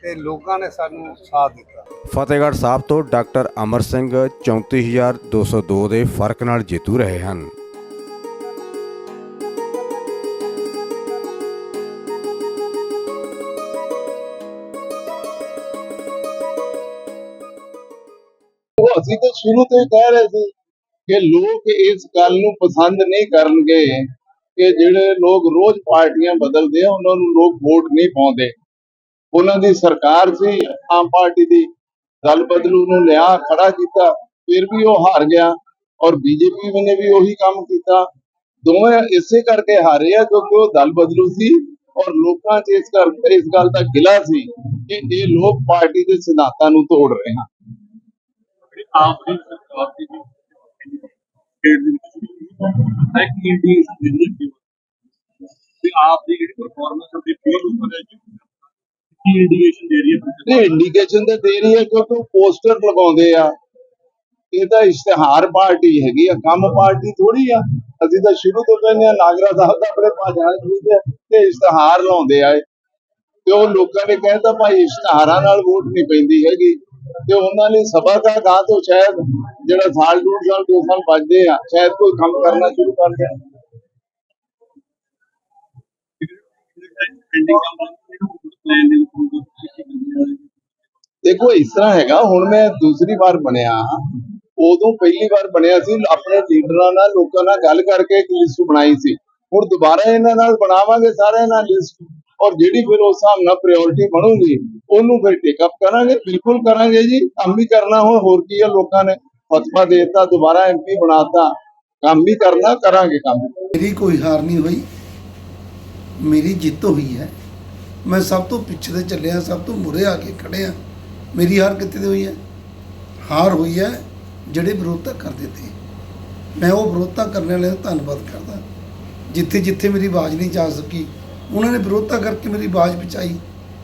ਤੇ ਲੋਕਾਂ ਨੇ ਸਾਨੂੰ ਸਾਥ ਦਿੱਤਾ। ਫਤਿਹਗੜ੍ਹ ਸਾਹਿਬ ਤੋਂ ਡਾਕਟਰ ਅਮਰ ਸਿੰਘ 34202 ਦੇ ਫ਼ਰਕ ਨਾਲ ਜੇਤੂ ਰਹੇ ਹਨ। ਉਹ ਅਸੀਂ ਤਾਂ ਸ਼ੁਰੂ ਤੋਂ ਹੀ ਕਹਿ ਰਹੇ ਸੀ ਕਿ ਲੋਕ ਇਸ ਗੱਲ ਨੂੰ ਪਸੰਦ ਨਹੀਂ ਕਰਨਗੇ ਕਿ ਜਿਹੜੇ ਲੋਕ ਰੋਜ਼ ਪਾਰਟੀਆਂ ਬਦਲਦੇ ਆ ਉਹਨਾਂ ਨੂੰ ਲੋਕ ਵੋਟ ਨਹੀਂ ਪਾਉਂਦੇ। ਉਹਨਾਂ ਦੀ ਸਰਕਾਰ ਸੀ, ਆਮ ਪਾਰਟੀ ਦੀ ਦਲ ਬਦਲੂ ਨੂੰ ਲਿਆ, ਖੜਾ ਕੀਤਾ, ਫਿਰ ਵੀ ਉਹ ਹਾਰ ਗਿਆ ਔਰ ਬੀਜੇਪੀ ਨੇ ਵੀ ਉਹੀ ਕੰਮ ਕੀਤਾ। ਦੋਵੇਂ ਇਸੇ ਕਰਕੇ ਹਾਰੇ ਆ ਕਿਉਂਕਿ ਉਹ ਦਲ ਬਦਲੂ ਸੀ ਔਰ ਲੋਕਾਂ 'ਚ ਇਸ ਗੱਲ ਇਸ ਗੱਲ ਦਾ ਗਿਲਾ ਸੀ ਕਿ ਇਹ ਲੋਕ ਪਾਰਟੀ ਦੇ ਸਿਧਾਂਤਾਂ ਨੂੰ ਤੋੜ ਰਹੇ ਹਨ। ਆਪ ਦੀ ਸਰਕਾਰ ਦੀ ਜਿਹੜੀ ਆਪ ਦੀ ਜਿਹੜੀ ਪਰਫਾਰਮੈਂਸ ਉਹਦੀ ਫੇਲ ਉੱਪਰ ਹੈ ਕੀ ਇੰਡੀਕੇਸ਼ਨ ਦੇ ਰਹੀ ਹੈ ਨਹੀਂ ਇੰਡੀਕੇਸ਼ਨ ਤਾਂ ਦੇ ਰਹੀ ਹੈ ਕਿਉਂਕਿ ਪੋਸਟਰ ਲਗਾਉਂਦੇ ਆ। ਇਹ ਤਾਂ ਇਸ਼ਤਿਹਾਰ ਪਾਰਟੀ ਹੈਗੀ ਆ, ਕੰਮ ਪਾਰਟੀ ਥੋੜੀ ਆ। ਅਸੀਂ ਤਾਂ ਸ਼ੁਰੂ ਤੋਂ ਕਹਿੰਦੇ ਆ, ਨਾਗਰਾ ਸਾਹਿਬ ਦਾ ਆਪਣੇ ਭਾਜਨ ਖਰੀਦਿਆ ਤੇ ਇਸ਼ਤਿਹਾਰ ਲਾਉਂਦੇ ਆ ਇਹ। ਤੇ ਉਹ ਲੋਕਾਂ ਨੇ ਕਹਿੰਦਾ ਭਾਈ, ਇਸ਼ਤਿਹਾਰਾਂ ਨਾਲ ਵੋਟ ਨਹੀਂ ਪੈਂਦੀ ਹੈਗੀ। ਤੇ ਉਹਨਾਂ ਨੇ ਸਭਾ ਦਾ ਗਾਂ ਤੋਂ ਸ਼ਾਇਦ ਜਿਹੜਾ ਸਾਲ ਡੂਢ ਸਾਲ, ਦੋ ਸਾਲ ਬਚਦੇ ਆ, ਸ਼ਾਇਦ ਕੋਈ ਕੰਮ ਕਰਨਾ ਸ਼ੁਰੂ ਕਰ ਦੇਣ ਪੈਂਡਿੰਗ ਕੰਮ ਪਲਾਨ ਦੇ ਵਿੱਚ ਦੇਖੋ, ਇਸ ਤਰ੍ਹਾਂ ਹੈਗਾ, ਹੁਣ ਮੈਂ ਦੂਸਰੀ ਵਾਰ ਬਣਿਆ ਉਦੋਂ ਪਹਿਲੀ ਵਾਰ ਬਣਿਆ ਸੀ, ਆਪਣੇ ਲੀਡਰਾਂ ਨਾਲ, ਲੋਕਾਂ ਨਾਲ ਗੱਲ ਕਰਕੇ ਇੱਕ ਲਿਸਟ ਬਣਾਈ ਸੀ। ਹੁਣ ਦੁਬਾਰਾ ਇਹਨਾਂ ਨਾਲ ਬਣਾਵਾਂਗੇ, ਸਾਰਿਆਂ ਨਾਲ ਲਿਸਟ ਔਰ ਜਿਹੜੀ ਫਿਰ ਉਸ ਹਿਸਾਬ ਨਾਲ ਪ੍ਰਾਇੋਰਟੀ ਬਣੂਗੀ, ਉਹਨੂੰ ਫਿਰ ਟੇਕ ਅਪ ਕਰਾਂਗੇ, ਬਿਲਕੁਲ ਕਰਾਂਗੇ ਜੀ। ਕੰਮ ਵੀ ਕਰਨਾ ਹੁਣ, ਹੋਰ ਕੀ ਹੈ ਲੋਕਾਂ ਨੇ ਫਤਵਾ ਦੇਤਾ, ਦੁਬਾਰਾ ਐਮਪੀ ਬਣਾਤਾ। ਕੰਮ ਵੀ ਕਰਨਾ, ਕਰਾਂਗੇ ਕੰਮ। ਮੇਰੀ ਕੋਈ ਹਾਰ ਨਹੀਂ ਹੋਈ। ਮੇਰੀ ਜਿੱਤ ਹੋਈ ਹੈ। ਮੈਂ ਸਭ ਤੋਂ ਪਿੱਛੇ ਤੇ ਚੱਲਿਆ, ਸਭ ਤੋਂ ਮੁਰੇ ਆ ਕੇ ਖੜਿਆ ਮੇਰੀ ਹਾਰ ਕਿੱਥੇ ਤੇ ਹੋਈ ਹੈ? ਹਾਰ ਹੋਈ ਹੈ ਜਿਹੜੇ ਵਿਰੋਧਤਾ ਕਰਦੇ ਤੇ ਮੈਂ ਉਹ ਵਿਰੋਧਤਾ ਕਰਨ ਵਾਲਿਆਂ ਦਾ ਧੰਨਵਾਦ ਕਰਦਾ। ਜਿੱਥੇ ਜਿੱਥੇ ਮੇਰੀ ਆਵਾਜ਼ ਨਹੀਂ ਜਾ ਸਕੀ, ਉਹਨਾਂ ਨੇ ਵਿਰੋਧਤਾ ਕਰਕੇ ਮੇਰੀ ਆਵਾਜ਼ ਪਹੁੰਚਾਈ।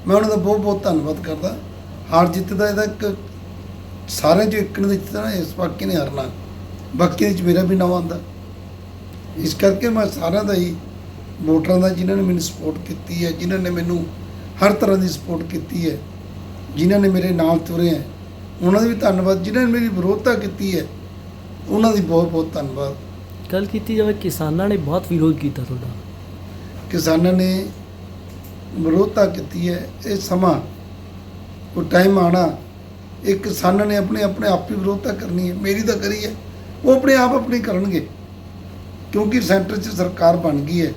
ਮੈਂ ਉਹਨਾਂ ਦਾ ਬਹੁਤ ਬਹੁਤ ਧੰਨਵਾਦ ਕਰਦਾ। ਹਾਰ ਜਿੱਤ ਦਾ ਇਹਦਾ ਇੱਕ ਸਾਰਿਆਂ ਚੋਂ ਇੱਕ ਨੇ ਜਿੱਤਣਾ ਇਸ ਬਾਕੀ ਨੇ ਹਾਰਨਾ। ਬਾਕੀ ਦੇ ਚ ਮੇਰਾ ਵੀ ਨਾਮ ਆਉਂਦਾ। ਇਸ ਕਰਕੇ ਮੈਂ ਸਾਰਿਆਂ ਦਾ ਹੀ ਵੋਟਰਾਂ ਦਾ ਜਿਨ੍ਹਾਂ ਨੇ ਮੈਨੂੰ ਸਪੋਰਟ ਕੀਤੀ ਹੈ ਜਿਨ੍ਹਾਂ ਨੇ ਮੈਨੂੰ ਹਰ ਤਰ੍ਹਾਂ ਦੀ ਸਪੋਰਟ ਕੀਤੀ ਹੈ ਜਿਨ੍ਹਾਂ ਨੇ ਮੇਰੇ ਨਾਲ ਤੁਰੇ ਹੈ ਉਹਨਾਂ ਦਾ ਵੀ ਧੰਨਵਾਦ ਜਿਨ੍ਹਾਂ ਨੇ ਮੇਰੀ ਵਿਰੋਧਤਾ ਕੀਤੀ ਹੈ ਉਹਨਾਂ ਦੀ ਬਹੁਤ ਬਹੁਤ ਧੰਨਵਾਦ। ਗੱਲ ਕੀਤੀ ਜਾਵੇ ਕਿਸਾਨਾਂ ਨੇ ਬਹੁਤ ਵਿਰੋਧ ਕੀਤਾ ਤੁਹਾਡਾ। ਕਿਸਾਨਾਂ ਨੇ ਵਿਰੋਧਤਾ ਕੀਤੀ ਹੈ ਇਹ ਸਮਾਂ ਉਹ ਟਾਈਮ ਆਣਾ ਇਹ ਕਿਸਾਨਾਂ ਨੇ ਆਪਣੇ ਆਪਣੇ ਆਪ ਹੀ ਵਿਰੋਧਤਾ ਕਰਨੀ ਹੈ ਮੇਰੀ ਤਾਂ ਕਰੀ ਹੈ ਉਹ ਆਪਣੇ ਆਪ ਆਪਣੀ ਕਰਨਗੇ ਕਿਉਂਕਿ ਸੈਂਟਰ 'ਚ ਸਰਕਾਰ ਬਣ ਗਈ ਹੈ।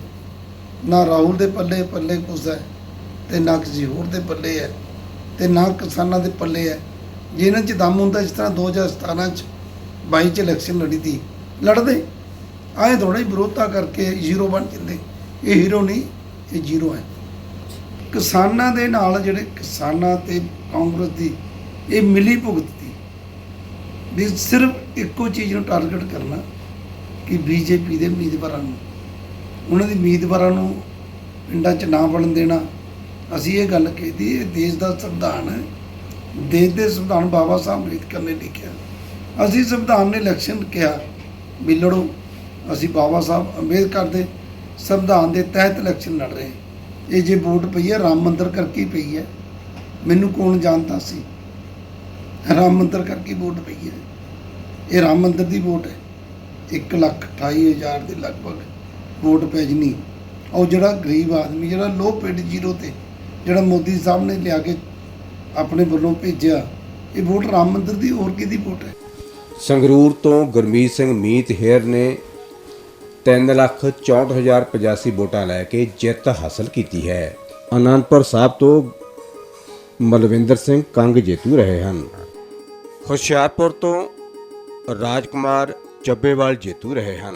ਨਾ ਰਾਹੁਲ ਦੇ ਪੱਲੇ ਪੱਲੇ ਕੁਛ ਹੈ ਤੇ ਨਾ ਕਿਸੇ ਹੋਰ ਦੇ ਪੱਲੇ ਹੈ ਤੇ ਨਾ ਕਿਸਾਨਾਂ ਦੇ ਪੱਲੇ ਹੈ। ਜਿਹਨਾਂ 'ਚ ਦਮ ਹੁੰਦਾ ਜਿਸ ਤਰ੍ਹਾਂ 2017 'ਚ 22 'ਚ ਇਲੈਕਸ਼ਨ ਲੜੀ ਦੀ ਲੜਦੇ। ਆਏ ਥੋੜਾ ਹੀ ਵਿਰੋਧਤਾ ਕਰਕੇ ਜ਼ੀਰੋ ਬਣ ਜਾਂਦੇ। ਇਹ ਹੀਰੋ ਨਹੀਂ, ਇਹ ਜ਼ੀਰੋ ਹੈ। ਕਿਸਾਨਾਂ ਦੇ ਨਾਲ ਜਿਹੜੇ ਕਿਸਾਨਾਂ ਤੇ ਕਾਂਗਰਸ ਦੀ ਇਹ ਮਿਲੀ ਭੁਗਤ ਦੀ ਵੀ ਸਿਰਫ ਇੱਕੋ ਚੀਜ਼ ਨੂੰ ਟਾਰਗੇਟ ਕਰਨਾ ਕਿ ਬੀਜੇਪੀ ਦੇ ਉਮੀਦਵਾਰਾਂ ਨੂੰ। ਉਹਨਾਂ ਦੀ ਉਮੀਦਵਾਰਾਂ ਨੂੰ ਪਿੰਡਾਂ 'ਚ ਨਾ ਵੜਨ ਦੇਣਾ। ਅਸੀਂ ਇਹ ਗੱਲ ਕਹੀਦੀ ਇਹ ਦੇਸ਼ ਦਾ ਸੰਵਿਧਾਨ ਹੈ। ਦੇਸ਼ ਦੇ ਸੰਵਿਧਾਨ ਬਾਬਾ ਸਾਹਿਬ ਅੰਬੇਦਕਰ ਨੇ ਲਿਖਿਆ। ਅਸੀਂ ਸੰਵਿਧਾਨ ਨੇ ਇਲੈਕਸ਼ਨ ਕਿਹਾ, ਵੀ ਲੜੋ। ਅਸੀਂ ਬਾਬਾ ਸਾਹਿਬ ਅੰਬੇਦਕਰ ਦੇ ਸੰਵਿਧਾਨ ਦੇ ਤਹਿਤ ਇਲੈਕਸ਼ਨ ਲੜ ਰਹੇ ਇਹ ਜੇ ਵੋਟ ਪਈ ਹੈ, ਰਾਮ ਮੰਦਰ ਕਰਕੇ ਹੀ ਪਈ ਹੈ। ਮੈਨੂੰ ਕੌਣ ਜਾਣਦਾ ਸੀ? ਰਾਮ ਮੰਦਰ ਕਰਕੇ ਵੋਟ ਪਈ ਹੈ। ਇਹ ਰਾਮ ਮੰਦਰ ਦੀ ਵੋਟ ਹੈ। 1 ਲੱਖ 28 ਹਜ਼ਾਰ ਦੇ ਲਗਭਗ ਵੋਟ ਪੈ ਜਣੀ। ਉਹ ਜਿਹੜਾ ਗਰੀਬ ਆਦਮੀ, ਜਿਹੜਾ ਲੋ ਪਿੰਡ ਜ਼ੀਰੋ ਤੇ, ਜਿਹੜਾ ਮੋਦੀ ਸਾਹਿਬ ਨੇ ਲਿਆ ਕੇ ਆਪਣੇ ਵੱਲੋਂ ਭੇਜਿਆ, ਇਹ ਵੋਟ ਰਾਮ ਮੰਦਿਰ ਦੀ ਹੋਰ ਕਿਹਦੀ ਵੋਟ ਹੈ? ਸੰਗਰੂਰ ਤੋਂ ਗੁਰਮੀਤ ਸਿੰਘ ਮੀਤ ਹੇਰ ਨੇ 364085 ਵੋਟਾਂ ਲੈ ਕੇ ਜਿੱਤ ਹਾਸਲ ਕੀਤੀ ਹੈ। ਅਨੰਦਪੁਰ ਸਾਹਿਬ ਤੋਂ ਮਲਵਿੰਦਰ ਸਿੰਘ ਕੰਗ ਜੇਤੂ ਰਹੇ ਹਨ। ਹੁਸ਼ਿਆਰਪੁਰ ਤੋਂ ਰਾਜਕੁਮਾਰ ਚੱਬੇਵਾਲ ਜੇਤੂ ਰਹੇ ਹਨ।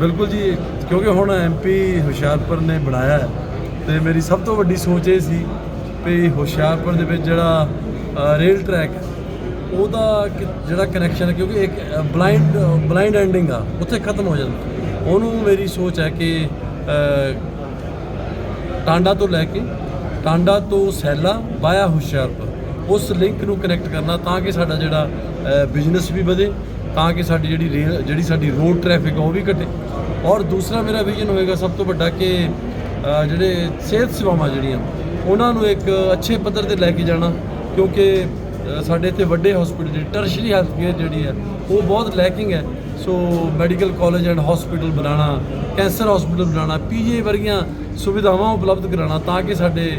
ਬਿਲਕੁਲ ਜੀ, ਕਿਉਂਕਿ ਹੁਣ ਐਮਪੀ ਹੁਸ਼ਿਆਰਪੁਰ ਨੇ ਬਣਾਇਆ ਹੈ ਤੇ ਮੇਰੀ ਸਭ ਤੋਂ ਵੱਡੀ ਸੋਚ ਇਹ ਸੀ ਵੀ ਹੁਸ਼ਿਆਰਪੁਰ ਦੇ ਵਿੱਚ ਜਿਹੜਾ ਰੇਲ ਟਰੈਕ ਉਹਦਾ ਜਿਹੜਾ ਕਨੈਕਸ਼ਨ ਹੈ, ਕਿਉਂਕਿ ਇੱਕ ਬਲਾਈਂਡ ਬਲਾਈਂਡ ਐਂਡਿੰਗ ਆ, ਉੱਥੇ ਖਤਮ ਹੋ ਜਾਂਦਾ। ਉਹਨੂੰ ਮੇਰੀ ਸੋਚ ਹੈ ਕਿ ਟਾਂਡਾ ਤੋਂ ਲੈ ਕੇ ਟਾਂਡਾ ਤੋਂ ਸੈਲਾ ਵਾਇਆ ਹੁਸ਼ਿਆਰਪੁਰ, ਉਸ ਲਿੰਕ ਨੂੰ ਕਨੈਕਟ ਕਰਨਾ ਤਾਂ ਕਿ ਸਾਡਾ ਜਿਹੜਾ ਬਿਜ਼ਨਸ ਵੀ ਵਧੇ, ਤਾਂ ਕਿ ਸਾਡੀ ਜਿਹੜੀ ਰੇਲ ਜਿਹੜੀ ਸਾਡੀ ਰੋਡ ਟ੍ਰੈਫਿਕ ਆ, ਉਹ ਵੀ ਘਟੇ। ਔਰ ਦੂਸਰਾ ਮੇਰਾ ਵਿਜ਼ਨ ਹੋਏਗਾ ਸਭ ਤੋਂ ਵੱਡਾ ਕਿ ਜਿਹੜੇ ਸਿਹਤ ਸੇਵਾਵਾਂ ਜਿਹੜੀਆਂ, ਉਹਨਾਂ ਨੂੰ ਇੱਕ ਅੱਛੇ ਪੱਧਰ ਤੇ ਲੈ ਕੇ ਜਾਣਾ, ਕਿਉਂਕਿ ਸਾਡੇ ਇੱਥੇ ਵੱਡੇ ਹਸਪੀਟਲ ਜਿਹੜੀ ਟਰਸ਼ਰੀ ਹੈਲਥ ਕੇਅਰ ਜਿਹੜੀ ਹੈ, ਉਹ ਬਹੁਤ ਲੈਕਿੰਗ ਹੈ। So medical college and hospital ਬਣਾਉਣਾ ਕੈਂਸਰ ਹਸਪੀਟਲ ਬਣਾਉਣਾ ਪੀਜੀ ਵਰਗੀਆਂ ਸੁਵਿਧਾਵਾਂ ਉਪਲਬਧ ਕਰਾਉਣਾ, ਤਾਂ ਕਿ ਸਾਡੇ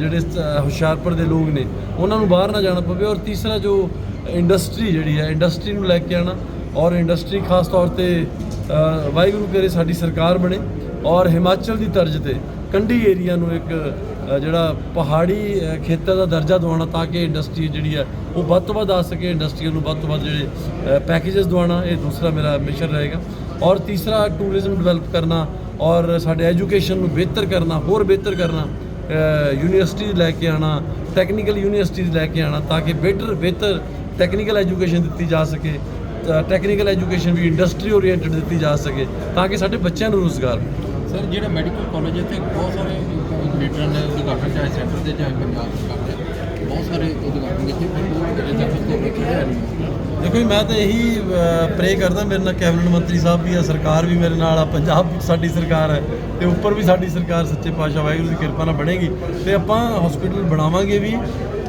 ਜਿਹੜੇ ਹੁਸ਼ਿਆਰਪੁਰ ਦੇ ਲੋਕ ਨੇ, ਉਹਨਾਂ ਨੂੰ ਬਾਹਰ ਨਾ ਜਾਣਾ ਪਵੇ। ਔਰ ਤੀਸਰਾ ਜੋ ਇੰਡਸਟਰੀ ਜਿਹੜੀ ਹੈ ਇੰਡਸਟਰੀ ਨੂੰ ਲੈ ਕੇ ਆਣਾ ਔਰ ਇੰਡਸਟਰੀ ਖਾਸ ਤੌਰ ਤੇ ਵਾਹਿਗੁਰੂ ਕਰੇ ਸਾਡੀ ਸਰਕਾਰ ਬਣੇ ਔਰ ਹਿਮਾਚਲ ਦੀ ਤਰਜ਼ ਤੇ ਕੰਢੀ ਏਰੀਆ ਨੂੰ ਇੱਕ ਜਿਹੜਾ ਪਹਾੜੀ ਖੇਤਰ ਦਾ ਦਰਜਾ ਦਿਵਾਉਣਾ ਤਾਂ ਕਿ ਇੰਡਸਟਰੀ ਜਿਹੜੀ ਹੈ ਉਹ ਵੱਧ ਤੋਂ ਵੱਧ ਆ ਸਕੇ ਇੰਡਸਟਰੀ ਨੂੰ ਵੱਧ ਤੋਂ ਵੱਧ ਜਿਹੜੇ ਪੈਕੇजेस ਦਿਵਾਉਣਾ, ਇਹ ਦੂਸਰਾ ਮੇਰਾ ਮਿਸ਼ਨ ਰਹੇਗਾ। ਔਰ ਤੀਸਰਾ ਟੂਰਿਜ਼ਮ ਡਿਵੈਲਪ ਕਰਨਾ ਔਰ ਸਾਡੇ ਐਜੂਕੇਸ਼ਨ ਨੂੰ ਬਿਹਤਰ ਕਰਨਾ, ਹੋਰ ਬਿਹਤਰ ਕਰਨਾ ਯੂਨੀਵਰਸਿਟੀ ਲੈ ਕੇ ਆਣਾ ਟੈਕਨੀਕਲ ਯੂਨੀਵਰਸਿਟੀ ਲੈ ਕੇ ਆਣਾ ਤਾਂ ਕਿ ਬਿਹਤਰ ਬਿਹਤਰ ਟੈਕਨੀਕਲ ਐਜੂਕੇਸ਼ਨ ਦਿੱਤੀ ਜਾ ਸਕੇ। ਟੈਕਨੀਕਲ ਐਜੂਕੇਸ਼ਨ ਵੀ ਇੰਡਸਟਰੀ ਓਰੀਐਂਟਡ ਦਿੱਤੀ ਜਾ ਸਕੇ ਤਾਂ ਕਿ ਸਾਡੇ ਬੱਚਿਆਂ ਨੂੰ ਰੋਜ਼ਗਾਰ ਮਿਲੇ। ਸਰ, ਜਿਹੜਾ ਮੈਡੀਕਲ ਕਾਲਜ ਇੱਥੇ ਬਹੁਤ ਸਾਰੇ ਲੀਡਰਾਂ ਨੇ ਉਦਘਾਟਨ ਚਾਹੇ ਸੈਂਟਰ ਦੇ ਚਾਹੇ ਪੰਜਾਬ ਸਰਕਾਰ ਦੇ ਬਹੁਤ ਸਾਰੇ ਉਦਘਾਟਨ ਕੀਤੇ ਪਰ ਜਿਹੜੇ ਤੱਕ ਤੋਂ ਰੱਖਿਆ ਨਹੀਂ ਦੇਖੋ ਜੀ, ਮੈਂ ਤਾਂ ਇਹੀ ਪ੍ਰੇ ਕਰਦਾ, ਮੇਰੇ ਨਾਲ ਕੈਬਨਿਟ ਮੰਤਰੀ ਸਾਹਿਬ ਵੀ ਆ, ਸਰਕਾਰ ਵੀ ਮੇਰੇ ਨਾਲ ਆ, ਪੰਜਾਬ ਸਾਡੀ ਸਰਕਾਰ ਹੈ, ਤੇ ਉੱਪਰ ਵੀ ਸਾਡੀ ਸਰਕਾਰ ਸੱਚੇ ਪਾਤਸ਼ਾਹ ਵਾਹਿਗੁਰੂ ਦੀ ਕਿਰਪਾ ਨਾਲ ਬਣੇਗੀ। ਤੇ ਆਪਾਂ ਹਸਪੀਟਲ ਬਣਾਵਾਂਗੇ ਵੀ,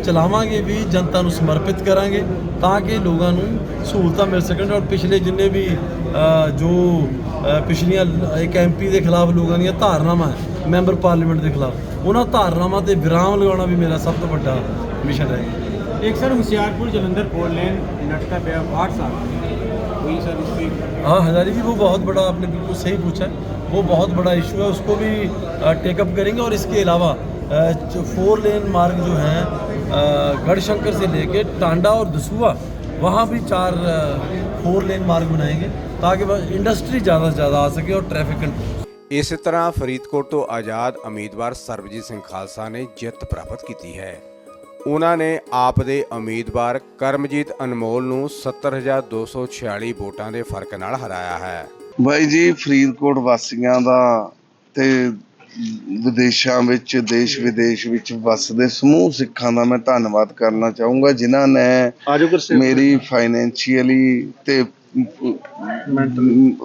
ਚਲਾਵਾਂਗੇ ਵੀ, ਜਨਤਾ ਨੂੰ ਸਮਰਪਿਤ ਕਰਾਂਗੇ, ਤਾਂ ਕਿ ਲੋਕਾਂ ਨੂੰ ਸਹੂਲਤਾਂ ਮਿਲ ਸਕਣ। ਔਰ ਪਿਛਲੇ ਜਿੰਨੇ ਵੀ ਜੋ ਪਿਛਲੀਆਂ ਇੱਕ ਐਮਪੀ ਦੇ ਖਿਲਾਫ ਲੋਕਾਂ ਦੀਆਂ ਧਾਰਨਾਵਾਂ, ਮੈਂਬਰ ਪਾਰਲੀਮੈਂਟ ਦੇ ਖਿਲਾਫ, ਉਹਨਾਂ ਧਾਰਨਾਵਾਂ ਤੇ ਵਿਰਾਮ ਲਗਾਉਣਾ ਵੀ ਮੇਰਾ ਸਭ ਤੋਂ ਵੱਡਾ हमेशा रहेंगे। एक sir Hoshiarpur Jalandhar four lane नटका पे आठ साल। वही सर उसकी हाँ हजारी जी वो बहुत बड़ा आपने बिल्कुल सही पूछा है। वो बहुत बड़ा इशू है उसको भी टेकअप करेंगे और इसके अलावा फोर लेन मार्ग जो है गढ़शंकर से लेके टांडा और दसुआ वहाँ भी चार फोर लेन मार्ग बनाएँगे ताकि इंडस्ट्री ज़्यादा से ज़्यादा आ सके और ट्रैफ़िक कंट्रोल इस तरह फरीदकोट तो आज़ाद उम्मीदवार सरबजीत सिंह खालसा ने जित प्राप्त की है। ਉਹਨਾਂ ਨੇ ਆਪ ਦੇ ਉਮੀਦਵਾਰ ਕਰਮਜੀਤ ਅਨਮੋਲ ਨੂੰ 70246 ਵੋਟਾਂ ਦੇ ਫ਼ਰਕ ਨਾਲ ਹਰਾਇਆ ਹੈ। ਬਾਈ ਜੀ ਫਰੀਦਕੋਟ ਵਾਸੀਆਂ ਦਾ ਤੇ ਵਿਦੇਸ਼ਾਂ ਵਿੱਚ ਦੇਸ਼ ਵਿਦੇਸ਼ ਵਿੱਚ ਵੱਸਦੇ ਸਮੂਹ ਸਿੱਖਾਂ ਦਾ ਮੈਂ ਧੰਨਵਾਦ ਕਰਨਾ ਚਾਹੂੰਗਾ ਜਿਨ੍ਹਾਂ ਨੇ ਮੇਰੀ ਫਾਈਨੈਂਸ਼ੀਅਲੀ ਤੇ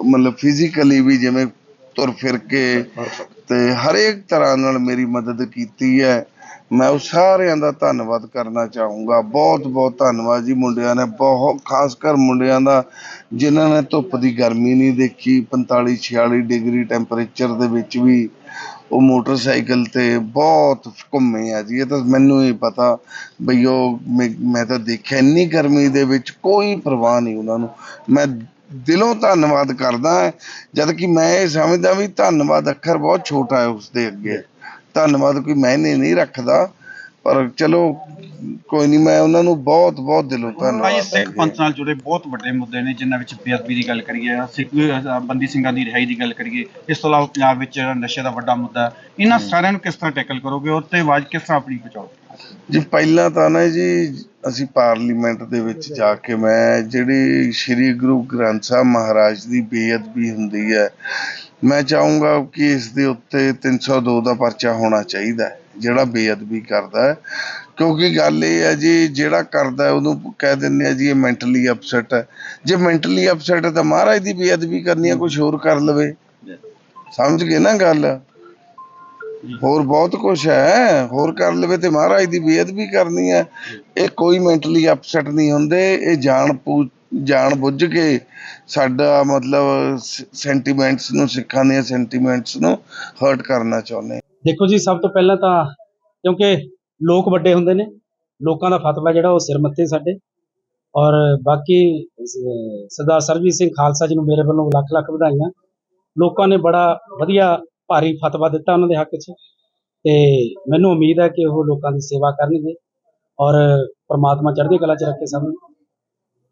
ਮਤਲਬ ਫਿਜ਼ੀਕਲੀ ਵੀ ਜਿਵੇਂ ਤੁਰ ਫਿਰ ਕੇ ਤੇ ਹਰੇਕ ਤਰ੍ਹਾਂ ਨਾਲ ਮੇਰੀ ਮਦਦ ਕੀਤੀ ਹੈ। ਮੈਂ ਉਹ ਸਾਰਿਆਂ ਦਾ ਧੰਨਵਾਦ ਕਰਨਾ ਚਾਹੂੰਗਾ। ਬਹੁਤ ਬਹੁਤ ਧੰਨਵਾਦ ਜੀ ਮੁੰਡਿਆਂ ਨੇ। ਬਹੁਤ, ਖਾਸ ਕਰ ਮੁੰਡਿਆਂ ਦਾ, ਜਿਨ੍ਹਾਂ ਨੇ ਧੁੱਪ ਦੀ ਗਰਮੀ ਨਹੀਂ ਦੇਖੀ 45 46 ਡਿਗਰੀ ਟੈਂਪਰੇਚਰ ਦੇ ਵਿੱਚ ਵੀ ਉਹ ਮੋਟਰਸਾਈਕਲ ਤੇ ਬਹੁਤ ਘੁੰਮੇ ਆ ਜੀ। ਇਹ ਤਾਂ ਮੈਨੂੰ ਹੀ ਪਤਾ ਬਈ ਉਹ ਮੈਂ ਮੈਂ ਤਾਂ ਦੇਖਿਆ ਇੰਨੀ ਗਰਮੀ ਦੇ ਵਿੱਚ ਕੋਈ ਪਰਵਾਹ ਨਹੀਂ ਉਹਨਾਂ ਨੂੰ। ਮੈਂ ਦਿਲੋਂ ਧੰਨਵਾਦ ਕਰਦਾ ਹਾਂ, ਜਦ ਕਿ ਮੈਂ ਇਹ ਸਮਝਦਾ ਵੀ ਧੰਨਵਾਦ ਅੱਖਰ ਬਹੁਤ ਛੋਟਾ ਹੈ ਉਸ ਦੇ ਅੱਗੇ। ਧੰਨਵਾਦ ਕੋਈ ਮਾਇਨੇ ਨਹੀਂ ਰੱਖਦਾ ਪਰ ਚਲੋ ਕੋਈ ਨਹੀਂ ਮੈਂ ਉਹਨਾਂ ਨੂੰ ਬਹੁਤ ਬਹੁਤ ਦਿਲੋਂ ਭਾਈ ਧੰਨਵਾਦ ਸਿੱਖ ਪੰਥ ਨਾਲ ਜੁੜੇ ਬਹੁਤ ਵੱਡੇ ਮੁੱਦੇ ਨੇ ਜਿਨ੍ਹਾਂ ਵਿੱਚ ਬੇਅਦਬੀ ਦੀ ਗੱਲ ਕਰੀਏ ਸਿੱਖ ਅਹ, ਬੰਦੀ ਸਿੰਘਾਂ ਦੀ ਰਿਹਾਈ ਦੀ ਗੱਲ ਕਰੀਏ ਇਸ ਤੋਂ ਇਲਾਵਾ ਪੰਜਾਬ ਵਿੱਚ ਨਸ਼ੇ ਦਾ ਵੱਡਾ ਮੁੱਦਾ ਹੈ। ਇਹਨਾਂ ਸਾਰਿਆਂ ਨੂੰ ਕਿਸ ਤਰ੍ਹਾਂ ਟੈਕਲ ਕਰੋਗੇ ਔਰ ਤੇ ਆਵਾਜ਼ ਕਿਸ ਤਰ੍ਹਾਂ ਆਪਣੀ ਪਹੁੰਚਾਓਗੇ ਜੀ ਪਹਿਲਾਂ ਤਾਂ ਨਾ ਜੀ ਅਸੀਂ ਪਾਰਲੀਮੈਂਟ ਦੇ ਵਿੱਚ ਜਾ ਕੇ ਮੈਂ ਜਿਹੜੀ ਸ੍ਰੀ ਗੁਰੂ ਗ੍ਰੰਥ ਸਾਹਿਬ ਮਹਾਰਾਜ ਦੀ ਬੇਅਦਬੀ ਹੁੰਦੀ ਹੈ ਮੈਂ ਚਾਹੂੰਗਾ ਕਿ ਇਸ ਦੇ ਉੱਤੇ 302 ਦਾ ਪਰਚਾ ਹੋਣਾ ਚਾਹੀਦਾ ਜਿਹੜਾ ਬੇਅਦਬੀ ਕਰਦਾ ਹੈ। ਕਿਉਂਕਿ ਗੱਲ ਇਹ ਹੈ ਜੀ, ਜਿਹੜਾ ਕਰਦਾ ਉਹਨੂੰ ਕਹਿ ਦਿੰਦੇ ਆ ਜੀ, ਇਹ ਮੈਂਟਲੀ ਅਪਸੈਟ ਹੈ। ਜੇ ਮੈਂਟਲੀ ਅਪਸੈਟ ਹੈ ਤਾਂ ਮਹਾਰਾਜ ਦੀ ਬੇਅਦਬੀ ਕਰਨੀ ਹੈ ਕੁਝ ਹੋਰ ਕਰ ਲਵੇ। ਸਮਝ ਗਏ ਨਾ ਗੱਲ? ਹੋਰ ਬਹੁਤ ਕੁਝ ਹੈ, ਹੋਰ ਕਰ ਲਵੇ ਤੇ ਮਹਾਰਾਜ ਦੀ ਬੇਅਦਬੀ ਕਰਨੀ ਹੈ। ਇਹ ਕੋਈ ਮੈਂਟਲੀ ਅਪਸੈਟ ਨਹੀਂ ਹੁੰਦੇ, ਇਹ ਜਾਣ ਪੂ ਜਾਣ ਬੁੱਝ ਕੇ ਸਾਡਾ ਮਤਲਬ ਸੈਂਟੀਮੈਂਟਸ ਨੂੰ, ਸਿੱਖਾਂ ਦੀਆਂ ਸੈਂਟੀਮੈਂਟਸ ਨੂੰ ਹਰਟ ਕਰਨਾ ਚਾਹੁੰਦੇ ਦੇਖੋ ਜੀ, ਸਭ ਤੋਂ ਪਹਿਲਾਂ ਤਾਂ ਕਿਉਂਕਿ ਲੋਕ ਵੱਡੇ ਹੁੰਦੇ ਨੇ, ਲੋਕਾਂ ਦਾ ਫਤਵਾ ਜਿਹੜਾ ਉਹ ਸਿਰ ਮੱਥੇ ਸਾਡੇ। ਔਰ ਬਾਕੀ ਸਰਦਾਰ ਸਰਬਜੀਤ ਸਿੰਘ ਖਾਲਸਾ ਜੀ ਨੂੰ ਮੇਰੇ ਵੱਲੋਂ ਲੱਖ ਲੱਖ ਵਧਾਈਆਂ। ਲੋਕਾਂ ਨੇ ਬੜਾ ਵਧੀਆ ਭਾਰੀ ਫਤਵਾ ਦਿੱਤਾ ਉਹਨਾਂ ਦੇ ਹੱਕ 'ਚ। ਤੇ ਮੈਨੂੰ ਉਮੀਦ ਹੈ ਕਿ ਉਹ ਲੋਕਾਂ ਦੀ ਸੇਵਾ ਕਰਨਗੇ। ਔਰ ਪ੍ਰਮਾਤਮਾ ਚੜ੍ਹਦੀ ਕਲਾ 'ਚ ਰੱਖੇ ਸਭ ਨੂੰ।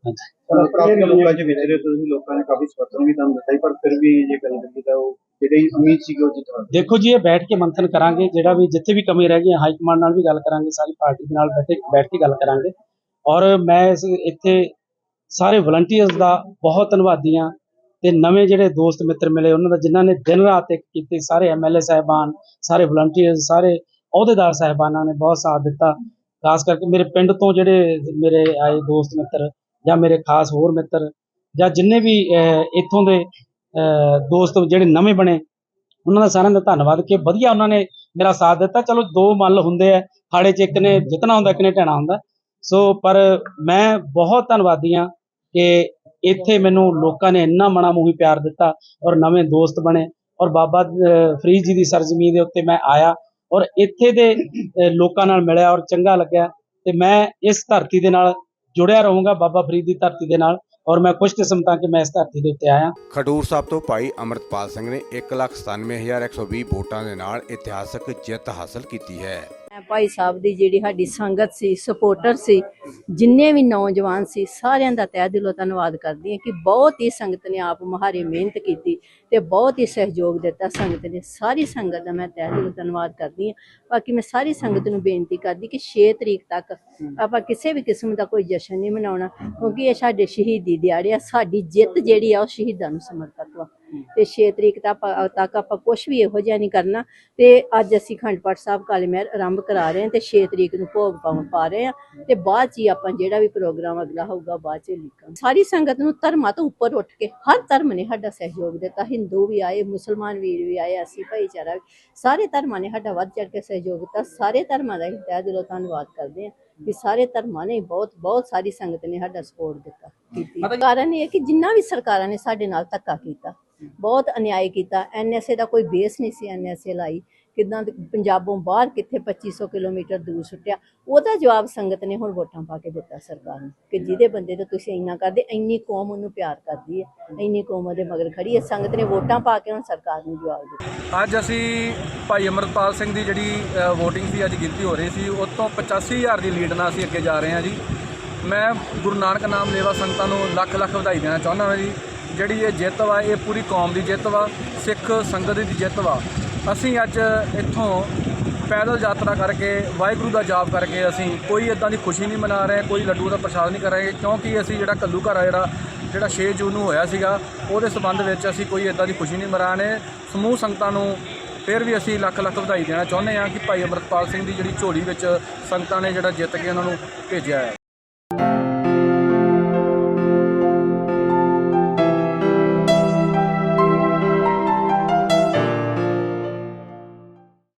ਪ੍ਰਾਪਤ ਲੋਕਾਂ 'ਚ ਵਿਚਰੇ ਤੁਸੀਂ ਲੋਕਾਂ ਨੇ ਕਾਫੀ ਸਮਰਥਨ ਵੀ ਤੁਹਾਨੂੰ ਦਿੱਤਾ ਪਰ ਫਿਰ ਵੀ ਜੇ ਗੱਲ ਕਰੀਏ ਤਾਂ ਉਹ ਜਿਹੜੀ ਉਮੀਦ ਸੀ ਉਹ ਜਿੱਤ ਦੇਖੋ ਜੀ ਇਹ ਬੈਠ ਕੇ ਮੰਥਨ ਕਰਾਂਗੇ ਜਿਹੜਾ ਵੀ ਜਿੱਥੇ ਵੀ ਕਮੀ ਰਹਿ ਗਈ ਹਾਈ ਕਮਾਂਡ ਨਾਲ ਵੀ ਗੱਲ ਕਰਾਂਗੇ ਸਾਰੀ ਪਾਰਟੀ ਦੇ ਨਾਲ ਬੈਠੇ ਬੈਠ ਕੇ ਗੱਲ ਕਰਾਂਗੇ। ਔਰ ਮੈਂ ਇਸ ਇੱਥੇ ਸਾਰੇ ਵਲੰਟੀਅਰਸ ਦਾ ਬਹੁਤ ਧੰਨਵਾਦੀ ਤੇ ਨਵੇਂ ਜਿਹੜੇ ਦੋਸਤ ਮਿੱਤਰ ਮਿਲੇ ਉਹਨਾਂ ਦਾ ਜਿਨ੍ਹਾਂ ਨੇ ਦਿਨ ਰਾਤ ਇੱਕ ਕੀਤੇ ਸਾਰੇ ਐਮਐਲਏ ਸਾਹਿਬਾਨ ਸਾਰੇ ਵਲੰਟੀਅਰਸ ਸਾਰੇ ਅਹੁਦੇਦਾਰ ਸਾਹਿਬਾਨਾਂ ਨੇ ਬਹੁਤ ਸਾਥ ਦਿੱਤਾ। ਖਾਸ ਕਰਕੇ ਮੇਰੇ ਪਿੰਡ ਤੋਂ ਜਿਹੜੇ ਮੇਰੇ ਆਏ ਦੋਸਤ ਮਿੱਤਰ ਜਾਂ ਮੇਰੇ ਖਾਸ ਹੋਰ ਮਿੱਤਰ ਜਾਂ ਜਿੰਨੇ ਵੀ ਇੱਥੋਂ ਦੇ ਦੋਸਤ ਜਿਹੜੇ ਨਵੇਂ ਬਣੇ, ਉਹਨਾਂ ਦਾ ਸਾਰਿਆਂ ਦਾ ਧੰਨਵਾਦ ਕਿ ਵਧੀਆ ਉਹਨਾਂ ਨੇ ਮੇਰਾ ਸਾਥ ਦਿੱਤਾ। ਚਲੋ, ਦੋ ਮੱਲ ਹੁੰਦੇ ਆ ਹਾੜੇ 'ਚ ਇੱਕ ਨੇ ਜਿੱਤਣਾ ਹੁੰਦਾ, ਇੱਕ ਨੇ ਟਹਿਣਾ ਹੁੰਦਾ। ਸੋ, ਪਰ ਮੈਂ ਬਹੁਤ ਧੰਨਵਾਦੀ ਹਾਂ ਕਿ ਇੱਥੇ ਮੈਨੂੰ ਲੋਕਾਂ ਨੇ ਇੰਨਾ ਮਣਾ ਮੂੰਹੀ ਪਿਆਰ ਦਿੱਤਾ ਔਰ ਨਵੇਂ ਦੋਸਤ ਬਣੇ ਔਰ ਬਾਬਾ ਫਰੀਦ ਜੀ ਦੀ ਸਰਜ਼ਮੀ ਦੇ ਉੱਤੇ ਮੈਂ ਆਇਆ ਔਰ ਇੱਥੇ ਦੇ ਲੋਕਾਂ ਨਾਲ ਮਿਲਿਆ ਔਰ ਚੰਗਾ ਲੱਗਿਆ। ਤੇ ਮੈਂ ਇਸ ਧਰਤੀ ਦੇ ਨਾਲ ਜੁੜਿਆ ਰਹੂੰਗਾ ਬਾਬਾ ਫਰੀਦ ਦੀ ਧਰਤੀ ਦੇ ਨਾਲ ਔਰ ਮੈਂ ਖੁਸ਼ ਖੁਸ਼ਕਿਸਮਤ ਹਾਂ ਕਿ ਮੈਂ ਇਸ ਧਰਤੀ ਦੇ ਉੱਤੇ ਆਇਆ। ਖਡੂਰ ਸਾਹਿਬ ਤੋਂ ਭਾਈ ਅਮਰਤਪਾਲ ਸਿੰਘ ਨੇ 197120 ਵੋਟਾਂ ਦੇ ਨਾਲ ਇਤਿਹਾਸਕ ਜਿੱਤ ਹਾਸਲ ਕੀਤੀ ਹੈ। ਮੈਂ ਭਾਈ ਸਾਹਿਬ ਦੀ ਜਿਹੜੀ ਸਾਡੀ ਸੰਗਤ ਸੀ ਸਪੋਰਟਰ ਸੀ, ਜਿੰਨੇ ਵੀ ਨੌਜਵਾਨ ਸੀ, ਸਾਰਿਆਂ ਦਾ ਤਹਿ ਦਿਲੋਂ ਧੰਨਵਾਦ ਕਰਦੀ ਹਾਂ ਕਿ ਬਹੁਤ ਹੀ ਸੰਗਤ ਨੇ ਆਪ ਮੁਹਾਰੀ ਮਿਹਨਤ ਕੀਤੀ ਤੇ ਬਹੁਤ ਹੀ ਸਹਿਯੋਗ ਦਿੱਤਾ ਸੰਗਤ ਨੇ। ਸਾਰੀ ਸੰਗਤ ਦਾ ਮੈਂ ਤਹਿ ਦਿਲੋਂ ਧੰਨਵਾਦ ਕਰਦੀ ਹਾਂ। ਬਾਕੀ ਮੈਂ ਸਾਰੀ ਸੰਗਤ ਨੂੰ ਬੇਨਤੀ ਕਰਦੀ ਕਿ 6 ਤਰੀਕ ਤੱਕ ਆਪਾਂ ਕਿਸੇ ਵੀ ਕਿਸਮ ਦਾ ਕੋਈ ਜਸ਼ਨ ਨਹੀਂ ਮਨਾਉਣਾ, ਕਿਉਂਕਿ ਇਹ ਸਾਡੇ ਸ਼ਹੀਦੀ ਦਿਹਾੜੇ ਆ, ਸਾਡੀ ਜਿੱਤ ਜਿਹੜੀ ਆ ਉਹ ਸ਼ਹੀਦਾਂ ਨੂੰ ਸਮਰਪਿਤ ਤੇ 6 ਤਰੀਕ ਤੱਕ ਆਪਾਂ ਤੱਕ ਆਪਾਂ ਕੁਝ ਵੀ ਇਹੋ ਜਿਹਾ ਨਹੀਂ ਕਰਨਾ। ਤੇ ਅੱਜ ਅਸੀਂ ਖੰਡ ਪਾਠ ਸਾਹਿਬ ਕਾਲੀ ਮਹਿਰ ਆਰੰਭ ਕਰਾ ਰਹੇ ਹਾਂ ਤੇ 6 ਤਰੀਕ ਨੂੰ ਭੋਗ ਪਾਉਣ ਪਾ ਰਹੇ ਹਾਂ ਤੇ ਬਾਅਦ ਚ ਆਪਾਂ ਜਿਹੜਾ ਵੀ ਪ੍ਰੋਗਰਾਮ ਅਗਲਾ ਹੋਊਗਾ ਬਾਅਦ ਚ ਲਿਖਾਂਗੇ। ਸਾਰੀ ਸੰਗਤ ਨੂੰ ਧਰਮਾਂ ਤੋਂ ਉੱਪਰ ਉੱਠ ਕੇ ਹਰ ਧਰਮ ਨੇ ਸਾਡਾ ਸਹਿਯੋਗ ਦਿੱਤਾ। ਹਿੰਦੂ ਵੀ ਆਏ ਮੁਸਲਮਾਨ ਵੀਰ ਵੀ ਆਏ ਅਸੀਂ ਭਾਈਚਾਰਾ ਸਾਰੇ ਧਰਮਾਂ ਨੇ ਸਾਡਾ ਵੱਧ ਚੜ ਕੇ ਸਹਿਯੋਗ ਦਿੱਤਾ। ਸਾਰੇ ਧਰਮਾਂ ਦਾ ਹੀ ਤਹਿ ਦਿਲੋਂ ਧੰਨਵਾਦ ਕਰਦੇ ਹਾਂ ਵੀ ਸਾਰੇ ਧਰਮਾਂ ਨੇ ਬਹੁਤ ਬਹੁਤ ਸਾਰੀ ਸੰਗਤ ਨੇ ਸਾਡਾ ਸਪੋਰਟ ਦਿੱਤਾ। ਕੀਤੀ। ਕਾਰਨ ਇਹ ਹੈ ਕਿ ਜਿੰਨਾ ਵੀ ਸਰਕਾਰਾਂ ਨੇ ਸਾਡੇ ਨਾਲ ਧੱਕਾ ਕੀਤਾ ਬਹੁਤ ਅਨਿਆਏ ਕੀਤਾ। ਐਨਐਸਏ ਦਾ ਕੋਈ ਬੇਸ ਨਹੀਂ ਸੀ ਐਨਐਸਏ ਲਾਈ। ਕਿਦਾਂ ਪੰਜਾਬੋਂ ਬਾਹਰ ਕਿੱਥੇ 2500 ਕਿਲੋਮੀਟਰ ਦੂਰ ਸੁੱਟਿਆ। ਉਹਦਾ ਜਵਾਬ ਸੰਗਤ ਨੇ ਹੁਣ ਵੋਟਾਂ ਪਾ ਕੇ ਦਿੱਤਾ ਸਰਕਾਰ ਨੂੰ ਕਿ ਜਿਹਦੇ ਬੰਦੇ ਤੇ ਤੁਸੀਂ ਇੰਨਾ ਕਰਦੇ ਇੰਨੀ ਕੌਮ ਉਹਨੂੰ ਪਿਆਰ ਕਰਦੀ ਹੈ ਇੰਨੀ ਕੌਮ ਉਹਦੇ ਮਗਰ ਖੜੀ ਹੈ। ਸੰਗਤ ਨੇ ਵੋਟਾਂ ਪਾ ਕੇ ਹੁਣ ਸਰਕਾਰ ਨੂੰ ਜਵਾਬ ਦਿੱਤਾ। ਅੱਜ ਅਸੀਂ ਭਾਈ ਅਮਰਪਾਲ ਸਿੰਘ ਦੀ ਜਿਹੜੀ VOTING ਸੀ ਅੱਜ ਗਿਣਤੀ ਹੋ ਰਹੀ ਸੀ। ਉਹ ਤੋਂ 85000 ਦੀ ਲੀਡ ਨਾਲ ਅਸੀਂ ਅੱਗੇ ਜਾ ਰਹੇ ਹਾਂ ਜੀ। ਮੈਂ ਗੁਰੂ ਨਾਨਕ ਨਾਮ ਲੇਵਾ ਸੰਗਤਾਂ ਨੂੰ ਲੱਖ ਲੱਖ ਵਧਾਈ ਦੇਣਾ ਚਾਹੁੰਦਾ ਹਾਂ ਜੀ। ਜਿਹੜੀ ਇਹ ਜਿੱਤ ਵਾ, ਇਹ ਪੂਰੀ ਕੌਮ ਦੀ ਜਿੱਤ ਵਾ, ਸਿੱਖ ਸੰਗਤ ਦੀ ਜਿੱਤ ਵਾ। ਅਸੀਂ ਅੱਜ ਇੱਥੋਂ ਪੈਦਲ ਯਾਤਰਾ ਕਰਕੇ ਵਾਹਿਗੁਰੂ ਦਾ ਜਾਪ ਕਰਕੇ ਅਸੀਂ ਕੋਈ ਇਦਾਂ ਦੀ ਖੁਸ਼ੀ ਨਹੀਂ ਮਨਾ ਰਹੇ, ਕੋਈ ਲੱਡੂ ਦਾ ਪ੍ਰਸ਼ਾਦ ਨਹੀਂ ਕਰਾਂਗੇ ਕਿਉਂਕਿ ਅਸੀਂ ਜਿਹੜਾ ਕੱਲੂ ਘਰ ਆ ਜਿਹੜਾ ਜਿਹੜਾ 6 ਜੂਨ ਨੂੰ ਹੋਇਆ ਸੀਗਾ, ਉਹਦੇ ਸਬੰਧ ਵਿੱਚ ਅਸੀਂ ਕੋਈ ਇਦਾਂ ਦੀ ਖੁਸ਼ੀ ਨਹੀਂ ਮਨਾ ਰਹੇ ਸਮੂਹ ਸੰਗਤਾਂ ਨੂੰ ਫਿਰ ਵੀ ਅਸੀਂ ਲੱਖ ਲੱਖ ਵਧਾਈ ਦੇਣਾ ਚਾਹੁੰਦੇ ਹਾਂ ਕਿ ਭਾਈ ਅਮਰਤਪਾਲ ਸਿੰਘ ਦੀ ਜਿਹੜੀ ਝੋਲੀ ਵਿੱਚ ਸੰਗਤਾਂ ਨੇ ਜਿਹੜਾ ਜਿੱਤ ਕੇ ਉਹਨਾਂ ਨੂੰ ਭੇਜਿਆ ਹੈ।